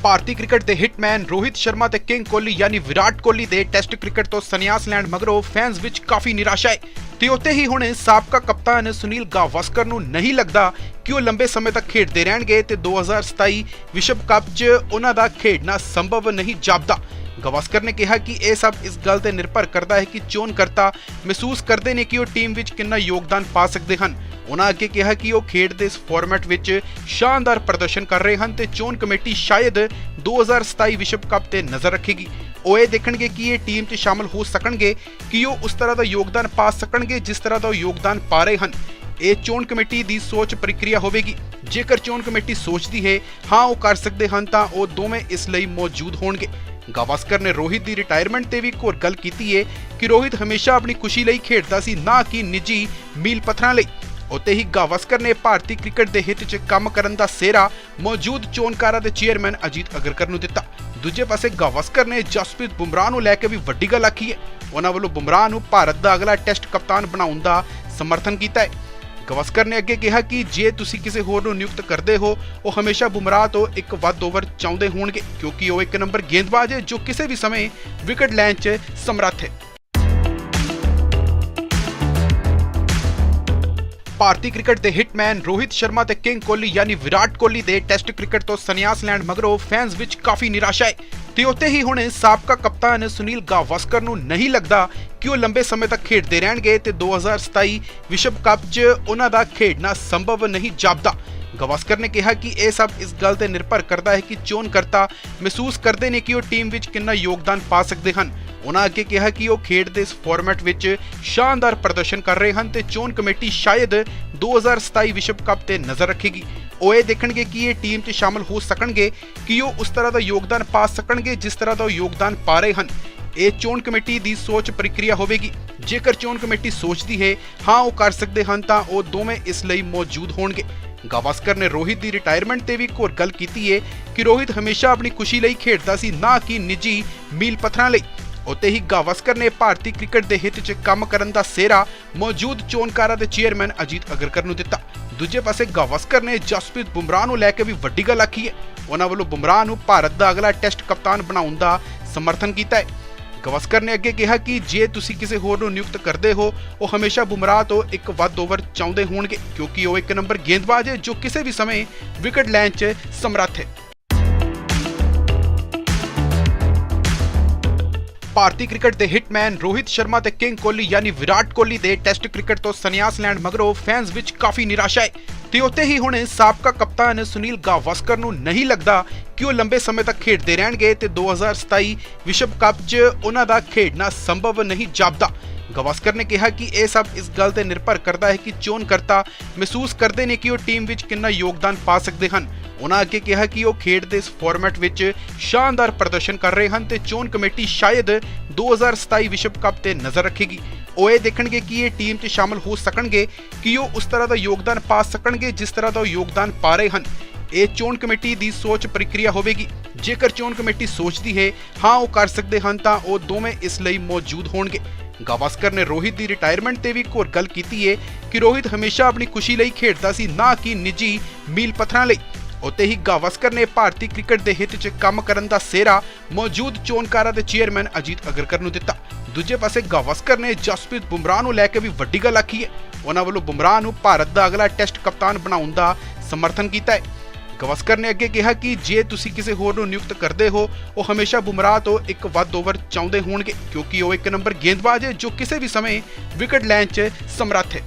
ਭਾਰਤੀ ਕ੍ਰਿਕਟ ਦੇ ਹਿਟਮੈਨ ਰੋਹਿਤ ਸ਼ਰਮਾ ਤੇ ਕਿੰਗ ਕੋਹਲੀ ਯਾਨੀ ਵਿਰਾਟ ਕੋਹਲੀ ਦੇ ਟੈਸਟ ਕ੍ਰਿਕਟ ਤੋਂ ਸੰਨਿਆਸ ਲੈਣ ਮਗਰੋਂ ਫੈਨਸ ਵਿੱਚ ਕਾਫੀ ਨਿਰਾਸ਼ਾ ਹੈ। ਤੇ ਉੱਤੇ ਹੀ ਹੁਣ ਸਾਬਕਾ ਕਪਤਾਨ ਸੁਨੀਲ ਗਾਵਸਕਰ ਨੂੰ ਨਹੀਂ ਲੱਗਦਾ ਕਿ ਉਹ ਲੰਬੇ ਸਮੇਂ ਤੱਕ ਖੇਡਦੇ ਰਹਿਣਗੇ ਤੇ 2027 ਵਿਸ਼ਵ ਕੱਪ 'ਚ ਉਹਨਾਂ ਦਾ ਖੇਡਣਾ ਸੰਭਵ ਨਹੀਂ ਜਾਪਦਾ। ਗਵਾਸਕਰ ਨੇ ਕਿਹਾ ਕਿ ਇਹ ਸਭ ਇਸ ਗੱਲ ਤੇ ਨਿਰਭਰ ਕਰਦਾ ਹੈ ਕਿ ਚੋਣ ਕਰਤਾ ਮਹਿਸੂਸ ਕਰਦੇ ਨੇ ਕਿ ਉਹ ਟੀਮ ਵਿੱਚ ਕਿੰਨਾ ਯੋਗਦਾਨ ਪਾ ਸਕਦੇ ਹਨ। ਉਹਨਾਂ ਅੱਗੇ ਕਿਹਾ ਕਿ ਉਹ ਖੇਡ ਦੇ ਇਸ ਫਾਰਮੈਟ ਵਿੱਚ ਸ਼ਾਨਦਾਰ ਪ੍ਰਦਰਸ਼ਨ ਕਰ ਰਹੇ ਹਨ ਤੇ ਚੋਣ ਕਮੇਟੀ ਸ਼ਾਇਦ 2027 ਵਿਸ਼ਵ ਕੱਪ ਤੇ ਨਜ਼ਰ ਰੱਖੇਗੀ। ਉਹ ਇਹ ਦੇਖਣਗੇ ਕਿ ਇਹ ਟੀਮ 'ਚ ਸ਼ਾਮਲ ਹੋ ਸਕਣਗੇ ਕਿ ਉਹ ਉਸ ਤਰ੍ਹਾਂ ਦਾ ਯੋਗਦਾਨ ਪਾ ਸਕਣਗੇ ਜਿਸ ਤਰ੍ਹਾਂ ਦਾ ਉਹ ਯੋਗਦਾਨ ਪਾ ਰਹੇ ਹਨ। ਇਹ ਚੋਣ ਕਮੇਟੀ ਦੀ ਸੋਚ ਪ੍ਰਕਿਰਿਆ ਹੋਵੇਗੀ। ਜੇਕਰ ਚੋਣ ਕਮੇਟੀ ਸੋਚਦੀ ਹੈ, ਹਾਂ, ਉਹ ਕਰ ਸਕਦੇ ਹਨ, ਤਾਂ ਉਹ ਦੋਵੇਂ ਇਸ ਲਈ ਮੌਜੂਦ ਹੋਣਗੇ। ਗਾਵਸਕਰ ਨੇ ਰੋਹਿਤ ਦੀ ਰਿਟਾਇਰਮੈਂਟ ਤੇ ਵੀ ਇੱਕ ਗੱਲ ਕੀਤੀ ਹੈ ਕਿ ਰੋਹਿਤ ਹਮੇਸ਼ਾ ਆਪਣੀ ਖੁਸ਼ੀ ਲਈ ਖੇਡਦਾ ਸੀ, ਨਾ ਕਿ ਨਿੱਜੀ ਮੀਲ ਪੱਥਰਾਂ ਲਈ। ਉੱਤੇ ਹੀ ਗਾਵਸਕਰ ਨੇ ਭਾਰਤੀ ਕ੍ਰਿਕਟ ਦੇ ਹਿੱਤ 'ਚ ਕੰਮ ਕਰਨ ਦਾ ਸਿਹਰਾ ਮੌਜੂਦ ਚੋਣਕਾਰਾਂ ਦੇ ਚੇਅਰਮੈਨ ਅਜੀਤ ਅਗਰਕਰ ਨੂੰ ਦਿੱਤਾ। ਦੂਜੇ ਪਾਸੇ ਗਾਵਸਕਰ ਨੇ ਜਸਪ੍ਰੀਤ ਬੁਮਰਾਹ ਨੂੰ ਲੈ ਕੇ ਵੀ ਵੱਡੀ ਗੱਲ ਆਖੀ ਹੈ। ਉਹਨਾਂ ਵੱਲੋਂ ਬੁਮਰਾਹ ਨੂੰ ਭਾਰਤ ਦਾ ਅਗਲਾ ਟੈਸਟ ਕਪਤਾਨ ਬਣਾਉਣ ਦਾ ਸਮਰਥਨ ਕੀਤਾ ਹੈ। ਗਵਸਕਰ ਨੇ ਅੱਗੇ ਕਿਹਾ ਕਿ ਜੇ ਤੁਸੀਂ ਕਿਸੇ ਹੋਰ ਨੂੰ ਨਿਯੁਕਤ ਕਰਦੇ ਹੋ, ਉਹ ਹਮੇਸ਼ਾ ਬੁਮਰਾਹ ਤੋਂ ਇੱਕ ਵੱਧ ਓਵਰ ਚਾਹੁੰਦੇ ਹੋਣਗੇ, ਕਿਉਂਕਿ ਉਹ ਇੱਕ ਨੰਬਰ ਗੇਂਦਬਾਜ਼ ਹੈ ਜੋ ਕਿਸੇ ਵੀ ਸਮੇਂ ਵਿਕਟ ਲੈਣ 'ਚ ਸਮਰੱਥ ਹੈ। ਭਾਰਤੀ ਕ੍ਰਿਕਟ ਦੇ ਹਿਟਮੈਨ ਰੋਹਿਤ ਸ਼ਰਮਾ ਤੇ ਕਿੰਗ ਕੋਹਲੀ ਯਾਨੀ ਵਿਰਾਟ ਕੋਹਲੀ ਦੇ ਟੈਸਟ ਕ੍ਰਿਕਟ ਤੋਂ ਸੰਨਿਆਸ ਲੈਣ ਮਗਰੋਂ ਫੈਨਸ ਵਿੱਚ ਕਾਫੀ ਨਿਰਾਸ਼ਾ ਹੈ। ਤੇ ਉੱਥੇ ਹੀ ਹੁਣ ਸਾਬਕਾ ਕਪਤਾਨ ਸੁਨੀਲ ਗਾਵਸਕਰ ਨੂੰ ਨਹੀਂ ਲੱਗਦਾ ਕਿ ਉਹ ਲੰਬੇ ਸਮੇਂ ਤੱਕ ਖੇਡਦੇ ਰਹਿਣਗੇ ਤੇ 2027 ਵਿਸ਼ਵ ਕੱਪ 'ਚ ਉਹਨਾਂ ਦਾ ਖੇਡਣਾ ਸੰਭਵ ਨਹੀਂ ਜਾਪਦਾ। ਗਵਾਸਕਰ ਨੇ ਕਿਹਾ ਕਿ ਇਹ ਸਭ ਇਸ ਗੱਲ ਤੇ ਨਿਰਭਰ ਕਰਦਾ ਹੈ ਕਿ ਚੋਣ ਕਰਤਾ ਮਹਿਸੂਸ ਕਰਦੇ ਨੇ ਕਿ ਉਹ ਟੀਮ ਵਿੱਚ ਕਿੰਨਾ ਯੋਗਦਾਨ ਪਾ ਸਕਦੇ ਹਨ। ਉਹਨਾਂ ਅੱਗੇ ਕਿਹਾ ਕਿ ਉਹ ਖੇਡ ਦੇ ਇਸ ਫਾਰਮੈਟ ਵਿੱਚ ਸ਼ਾਨਦਾਰ ਪ੍ਰਦਰਸ਼ਨ ਕਰ ਰਹੇ ਹਨ ਤੇ ਚੋਣ ਕਮੇਟੀ ਸ਼ਾਇਦ 2027 ਵਿਸ਼ਵ ਕੱਪ ਤੇ ਨਜ਼ਰ ਰੱਖੇਗੀ। ਉਹ ਇਹ ਦੇਖਣਗੇ ਕਿ ਇਹ ਟੀਮ 'ਚ ਸ਼ਾਮਲ ਹੋ ਸਕਣਗੇ, ਕਿ ਉਹ ਉਸ ਤਰ੍ਹਾਂ ਦਾ ਯੋਗਦਾਨ ਪਾ ਸਕਣਗੇ ਜਿਸ ਤਰ੍ਹਾਂ ਦਾ ਉਹ ਯੋਗਦਾਨ ਪਾ ਰਹੇ ਹਨ। ਇਹ ਚੋਣ ਕਮੇਟੀ ਦੀ ਸੋਚ ਪ੍ਰਕਿਰਿਆ ਹੋਵੇਗੀ। ਜੇਕਰ ਚੋਣ ਕਮੇਟੀ ਸੋਚਦੀ ਹੈ, ਹਾਂ, ਉਹ ਕਰ ਸਕਦੇ ਹਨ, ਤਾਂ ਉਹ ਦੋਵੇਂ ਇਸ ਲਈ ਮੌਜੂਦ ਹੋਣਗੇ। ਗਾਵਸਕਰ ਨੇ ਰੋਹਿਤ ਦੀ ਰਿਟਾਇਰਮੈਂਟ ਤੇ ਵੀ ਇੱਕ ਹੋਰ ਗੱਲ ਕੀਤੀ ਹੈ ਕਿ ਰੋਹਿਤ ਹਮੇਸ਼ਾ ਆਪਣੀ ਖੁਸ਼ੀ ਲਈ ਖੇਡਦਾ ਸੀ, ਨਾ ਕਿ ਨਿੱਜੀ ਮੀਲ ਪੱਥਰਾਂ ਲਈ। ਉੱਤੇ ਹੀ ਗਾਵਸਕਰ ਨੇ ਭਾਰਤੀ ਕ੍ਰਿਕਟ ਦੇ ਹਿੱਤ 'ਚ ਕੰਮ ਕਰਨ ਦਾ ਸਿਹਰਾ ਮੌਜੂਦ ਚੋਣਕਾਰਾਂ ਦੇ ਚੇਅਰਮੈਨ ਅਜੀਤ ਅਗਰਕਰ ਨੂੰ ਦਿੱਤਾ। ਦੂਜੇ ਪਾਸੇ ਗਾਵਸਕਰ ਨੇ ਜਸਪ੍ਰੀਤ ਬੁਮਰਾਹ ਨੂੰ ਲੈ ਕੇ ਵੀ ਵੱਡੀ ਗੱਲ ਆਖੀ ਹੈ। ਉਹਨਾਂ ਵੱਲੋਂ ਬੁਮਰਾਹ ਨੂੰ ਭਾਰਤ ਦਾ ਅਗਲਾ ਟੈਸਟ ਕਪਤਾਨ ਬਣਾਉਣ ਦਾ ਸਮਰਥਨ ਕੀਤਾ ਹੈ। ਗਵਸਕਰ ਨੇ ਅੱਗੇ ਕਿਹਾ ਕਿ ਜੇ ਤੁਸੀਂ ਕਿਸੇ ਹੋਰ ਨੂੰ ਨਿਯੁਕਤ ਕਰਦੇ ਹੋ, ਉਹ ਹਮੇਸ਼ਾ ਬੁਮਰਾਹ ਤੋਂ ਇੱਕ ਵੱਧ ਓਵਰ ਚਾਹੁੰਦੇ ਹੋਣਗੇ, ਕਿਉਂਕਿ ਉਹ ਇੱਕ ਨੰਬਰ ਗੇਂਦਬਾਜ਼ ਹੈ ਜੋ ਕਿਸੇ ਵੀ ਸਮੇਂ ਵਿਕਟ ਲੈਣ 'ਚ ਸਮਰੱਥ ਹੈ। ਭਾਰਤੀ ਕ੍ਰਿਕਟ ਦੇ ਹਿਟਮੈਨ ਰੋਹਿਤ ਸ਼ਰਮਾ ਤੇ ਕਿੰਗ ਕੋਹਲੀ ਯਾਨੀ ਵਿਰਾਟ ਕੋਹਲੀ ਦੇ ਟੈਸਟ ਕ੍ਰਿਕਟ ਤੋਂ ਸੰਨਿਆਸ ਲੈਣ ਮਗਰੋਂ ਫੈਨਸ ਵਿੱਚ ਕਾਫੀ ਨਿਰਾਸ਼ਾ ਹੈ। ਤੇ ਉੱਥੇ ਹੀ ਹੁਣ ਸਾਬਕਾ ਕਪਤਾਨ ਸੁਨੀਲ ਗਾਵਸਕਰ ਨੂੰ ਨਹੀਂ ਲੱਗਦਾ ਕਿ ਉਹ ਲੰਬੇ ਸਮੇਂ ਤੱਕ ਖੇਡਦੇ ਰਹਿਣਗੇ ਤੇ 2027 ਵਿਸ਼ਵ ਕੱਪ 'ਚ ਉਹਨਾਂ ਦਾ ਖੇਡਣਾ ਸੰਭਵ ਨਹੀਂ ਜਾਪਦਾ। ਗਵਾਸਕਰ ਨੇ ਕਿਹਾ ਕਿ ਇਹ ਸਭ ਇਸ ਗੱਲ ਤੇ ਨਿਰਭਰ ਕਰਦਾ ਹੈ ਕਿ ਚੋਣਕਰਤਾ ਮਹਿਸੂਸ ਕਰਦੇ ਨੇ ਕਿ ਉਹ ਟੀਮ ਵਿੱਚ ਕਿੰਨਾ ਯੋਗਦਾਨ ਪਾ ਸਕਦੇ ਹਨ। ਉਹਨਾਂ ਅੱਗੇ ਕਿਹਾ ਕਿ ਉਹ ਖੇਡ ਦੇ ਇਸ ਫਾਰਮੈਟ ਵਿੱਚ ਸ਼ਾਨਦਾਰ ਪ੍ਰਦਰਸ਼ਨ ਕਰ ਰਹੇ ਹਨ ਤੇ ਚੋਣ ਕਮੇਟੀ ਸ਼ਾਇਦ 2027 ਵਿਸ਼ਵ ਕੱਪ ਤੇ ਨਜ਼ਰ ਰੱਖੇਗੀ। ਉਹ ਇਹ ਦੇਖਣਗੇ ਕਿ ਇਹ ਟੀਮ 'ਚ ਸ਼ਾਮਲ ਹੋ ਸਕਣਗੇ, ਕਿ ਉਹ ਉਸ ਤਰ੍ਹਾਂ ਦਾ ਯੋਗਦਾਨ ਪਾ ਸਕਣਗੇ ਜਿਸ ਤਰ੍ਹਾਂ ਦਾ ਉਹ ਯੋਗਦਾਨ ਪਾ ਰਹੇ ਹਨ। ਇਹ ਚੋਣ ਕਮੇਟੀ ਦੀ ਸੋਚ ਪ੍ਰਕਿਰਿਆ ਹੋਵੇਗੀ। ਜੇਕਰ ਚੋਣ ਕਮੇਟੀ ਸੋਚਦੀ ਹੈ, ਹਾਂ, ਉਹ ਕਰ ਸਕਦੇ ਹਨ, ਤਾਂ ਉਹ ਦੋਵੇਂ ਇਸ ਲਈ ਮੌਜੂਦ ਹੋਣਗੇ। ਗਾਵਸਕਰ ਨੇ ਰੋਹਿਤ ਦੀ ਰਿਟਾਇਰਮੈਂਟ ਤੇ ਵੀ ਇੱਕ ਹੋਰ ਗੱਲ ਕੀਤੀ ਹੈ ਕਿ ਰੋਹਿਤ ਹਮੇਸ਼ਾ ਆਪਣੀ ਖੁਸ਼ੀ ਲਈ ਖੇਡਦਾ ਸੀ, ਨਾ ਕਿ ਨਿੱਜੀ ਮੀਲ ਪੱਥਰਾਂ ਲਈ। ਉੱਤੇ ਹੀ ਗਾਵਸਕਰ ਨੇ ਭਾਰਤੀ ਕ੍ਰਿਕਟ ਦੇ ਹਿੱਤ 'ਚ ਕੰਮ ਕਰਨ ਦਾ ਸਿਹਰਾ ਮੌਜੂਦ ਚੋਣਕਾਰਾਂ ਦੇ ਚੇਅਰਮੈਨ ਅਜੀਤ ਅਗਰਕਰ ਨੂੰ ਦਿੱਤਾ। ਦੂਜੇ ਪਾਸੇ ਗਾਵਸਕਰ ਨੇ ਜਸਪ੍ਰੀਤ ਬੁਮਰਾਹ ਨੂੰ ਲੈ ਕੇ ਵੀ ਵੱਡੀ ਗੱਲ ਆਖੀ ਹੈ। ਉਹਨਾਂ ਵੱਲੋਂ ਬੁਮਰਾਹ ਨੂੰ ਭਾਰਤ ਦਾ ਅਗਲਾ ਟੈਸਟ ਕਪਤਾਨ ਬਣਾਉਣ ਦਾ ਸਮਰਥਨ ਕੀਤਾ ਹੈ। ਗਵਸਕਰ ਨੇ ਅੱਗੇ ਕਿਹਾ ਕਿ ਜੇ ਤੁਸੀਂ ਕਿਸੇ ਹੋਰ ਨੂੰ ਨਿਯੁਕਤ ਕਰਦੇ ਹੋ, ਉਹ ਹਮੇਸ਼ਾ ਬੁਮਰਾਹ ਤੋਂ ਇੱਕ ਵੱਧ ਓਵਰ ਚਾਹੁੰਦੇ ਹੋਣਗੇ, ਕਿਉਂਕਿ ਉਹ ਇੱਕ ਨੰਬਰ ਗੇਂਦਬਾਜ਼ ਹੈ ਜੋ ਕਿਸੇ ਵੀ ਸਮੇਂ ਵਿਕਟ ਲੈਣ 'ਚ ਸਮਰੱਥ ਹੈ।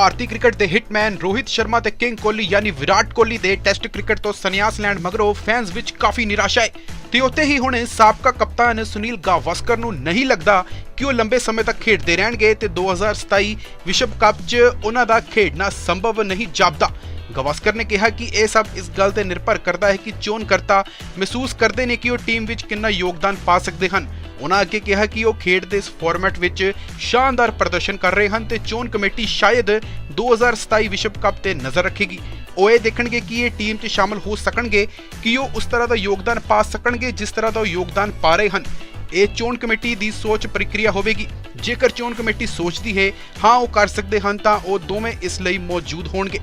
ਭਾਰਤੀ ਕ੍ਰਿਕਟ ਦੇ ਹਿਟਮੈਨ ਰੋਹਿਤ ਸ਼ਰਮਾ ਤੇ ਕਿੰਗ ਕੋਹਲੀ ਯਾਨੀ ਵਿਰਾਟ ਕੋਹਲੀ ਦੇ ਟੈਸਟ ਕ੍ਰਿਕਟ ਤੋਂ ਸੰਨਿਆਸ ਲੈਣ ਮਗਰੋਂ ਫੈਨਸ ਵਿੱਚ ਕਾਫੀ ਨਿਰਾਸ਼ਾ ਹੈ। ਤੇ ਉੱਥੇ ਹੀ ਹੁਣ ਸਾਬਕਾ ਕਪਤਾਨ ਸੁਨੀਲ ਗਾਵਸਕਰ ਨੂੰ ਨਹੀਂ ਲੱਗਦਾ ਕਿ ਉਹ ਲੰਬੇ ਸਮੇਂ ਤੱਕ ਖੇਡਦੇ ਰਹਿਣਗੇ ਤੇ 2027 ਵਿਸ਼ਵ ਕੱਪ 'ਚ ਉਹਨਾਂ ਦਾ ਖੇਡਣਾ ਸੰਭਵ ਨਹੀਂ ਜਾਪਦਾ। ਗਵਾਸਕਰ ਨੇ ਕਿਹਾ ਕਿ ਇਹ ਸਭ ਇਸ ਗੱਲ ਤੇ ਨਿਰਭਰ ਕਰਦਾ ਹੈ ਕਿ ਚੋਣ ਕਰਤਾ ਮਹਿਸੂਸ ਕਰਦੇ ਨੇ ਕਿ ਉਹ ਟੀਮ ਵਿੱਚ ਕਿੰਨਾ ਯੋਗਦਾਨ ਪਾ ਸਕਦੇ ਹਨ। ਉਹਨਾਂ ਅੱਗੇ ਕਿਹਾ ਕਿ ਉਹ ਖੇਡ ਦੇ ਇਸ ਫਾਰਮੈਟ ਵਿੱਚ ਸ਼ਾਨਦਾਰ ਪ੍ਰਦਰਸ਼ਨ ਕਰ ਰਹੇ ਹਨ ਤੇ ਚੋਣ ਕਮੇਟੀ ਸ਼ਾਇਦ 2027 ਵਿਸ਼ਵ ਕੱਪ ਤੇ ਨਜ਼ਰ ਰੱਖੇਗੀ। ਉਹ ਇਹ ਦੇਖਣਗੇ ਕਿ ਇਹ ਟੀਮ 'ਚ ਸ਼ਾਮਲ ਹੋ ਸਕਣਗੇ ਕਿ ਉਹ ਉਸ ਤਰ੍ਹਾਂ ਦਾ ਯੋਗਦਾਨ ਪਾ ਸਕਣਗੇ ਜਿਸ ਤਰ੍ਹਾਂ ਦਾ ਉਹ ਯੋਗਦਾਨ ਪਾ ਰਹੇ ਹਨ। ਇਹ ਚੋਣ ਕਮੇਟੀ ਦੀ ਸੋਚ ਪ੍ਰਕਿਰਿਆ ਹੋਵੇਗੀ। ਜੇਕਰ ਚੋਣ ਕਮੇਟੀ ਸੋਚਦੀ ਹੈ, ਹਾਂ, ਉਹ ਕਰ ਸਕਦੇ ਹਨ, ਤਾਂ ਉਹ ਦੋਵੇਂ ਇਸ ਲਈ ਮੌਜੂਦ ਹੋਣਗੇ।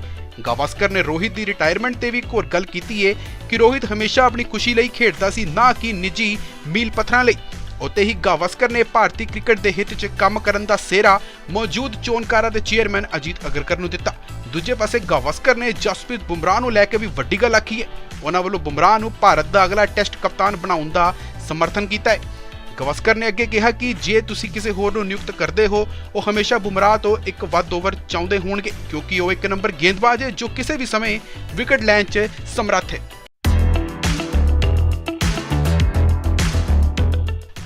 ਗਾਵਸਕਰ ਨੇ ਰੋਹਿਤ ਦੀ ਰਿਟਾਇਰਮੈਂਟ ਤੇ ਵੀ ਇੱਕ ਗੱਲ ਕੀਤੀ ਹੈ ਕਿ ਰੋਹਿਤ ਹਮੇਸ਼ਾ ਆਪਣੀ ਖੁਸ਼ੀ ਲਈ ਖੇਡਦਾ ਸੀ, ਨਾ ਕਿ ਨਿੱਜੀ ਮੀਲ ਪੱਥਰਾਂ ਲਈ। ਉੱਤੇ ਹੀ ਗਾਵਸਕਰ ਨੇ ਭਾਰਤੀ ਕ੍ਰਿਕਟ ਦੇ ਹਿੱਤ 'ਚ ਕੰਮ ਕਰਨ ਦਾ ਸਿਹਰਾ ਮੌਜੂਦ ਚੋਣਕਾਰਾਂ ਦੇ ਚੇਅਰਮੈਨ ਅਜੀਤ ਅਗਰਕਰ ਨੂੰ ਦਿੱਤਾ। ਦੂਜੇ ਪਾਸੇ ਗਾਵਸਕਰ ਨੇ ਜਸਪ੍ਰੀਤ ਬੁਮਰਾਹ ਨੂੰ ਲੈ ਕੇ ਵੀ ਵੱਡੀ ਗੱਲ ਆਖੀ ਹੈ। ਉਹਨਾਂ ਵੱਲੋਂ ਬੁਮਰਾਹ ਨੂੰ ਭਾਰਤ ਦਾ ਅਗਲਾ ਟੈਸਟ ਕਪਤਾਨ ਬਣਾਉਣ ਦਾ ਸਮਰਥਨ ਕੀਤਾ ਹੈ। ਗਵਸਕਰ ਨੇ ਅੱਗੇ ਕਿਹਾ ਕਿ ਜੇ ਤੁਸੀਂ ਕਿਸੇ ਹੋਰ ਨੂੰ ਨਿਯੁਕਤ ਕਰਦੇ ਹੋ, ਉਹ ਹਮੇਸ਼ਾ ਬੁਮਰਾਹ ਤੋਂ ਇੱਕ ਵੱਧ ਓਵਰ ਚਾਹੁੰਦੇ ਹੋਣਗੇ, ਕਿਉਂਕਿ ਉਹ ਇੱਕ ਨੰਬਰ ਗੇਂਦਬਾਜ਼ ਹੈ ਜੋ ਕਿਸੇ ਵੀ ਸਮੇਂ ਵਿਕਟ ਲੈਣ 'ਚ ਸਮਰੱਥ ਹੈ।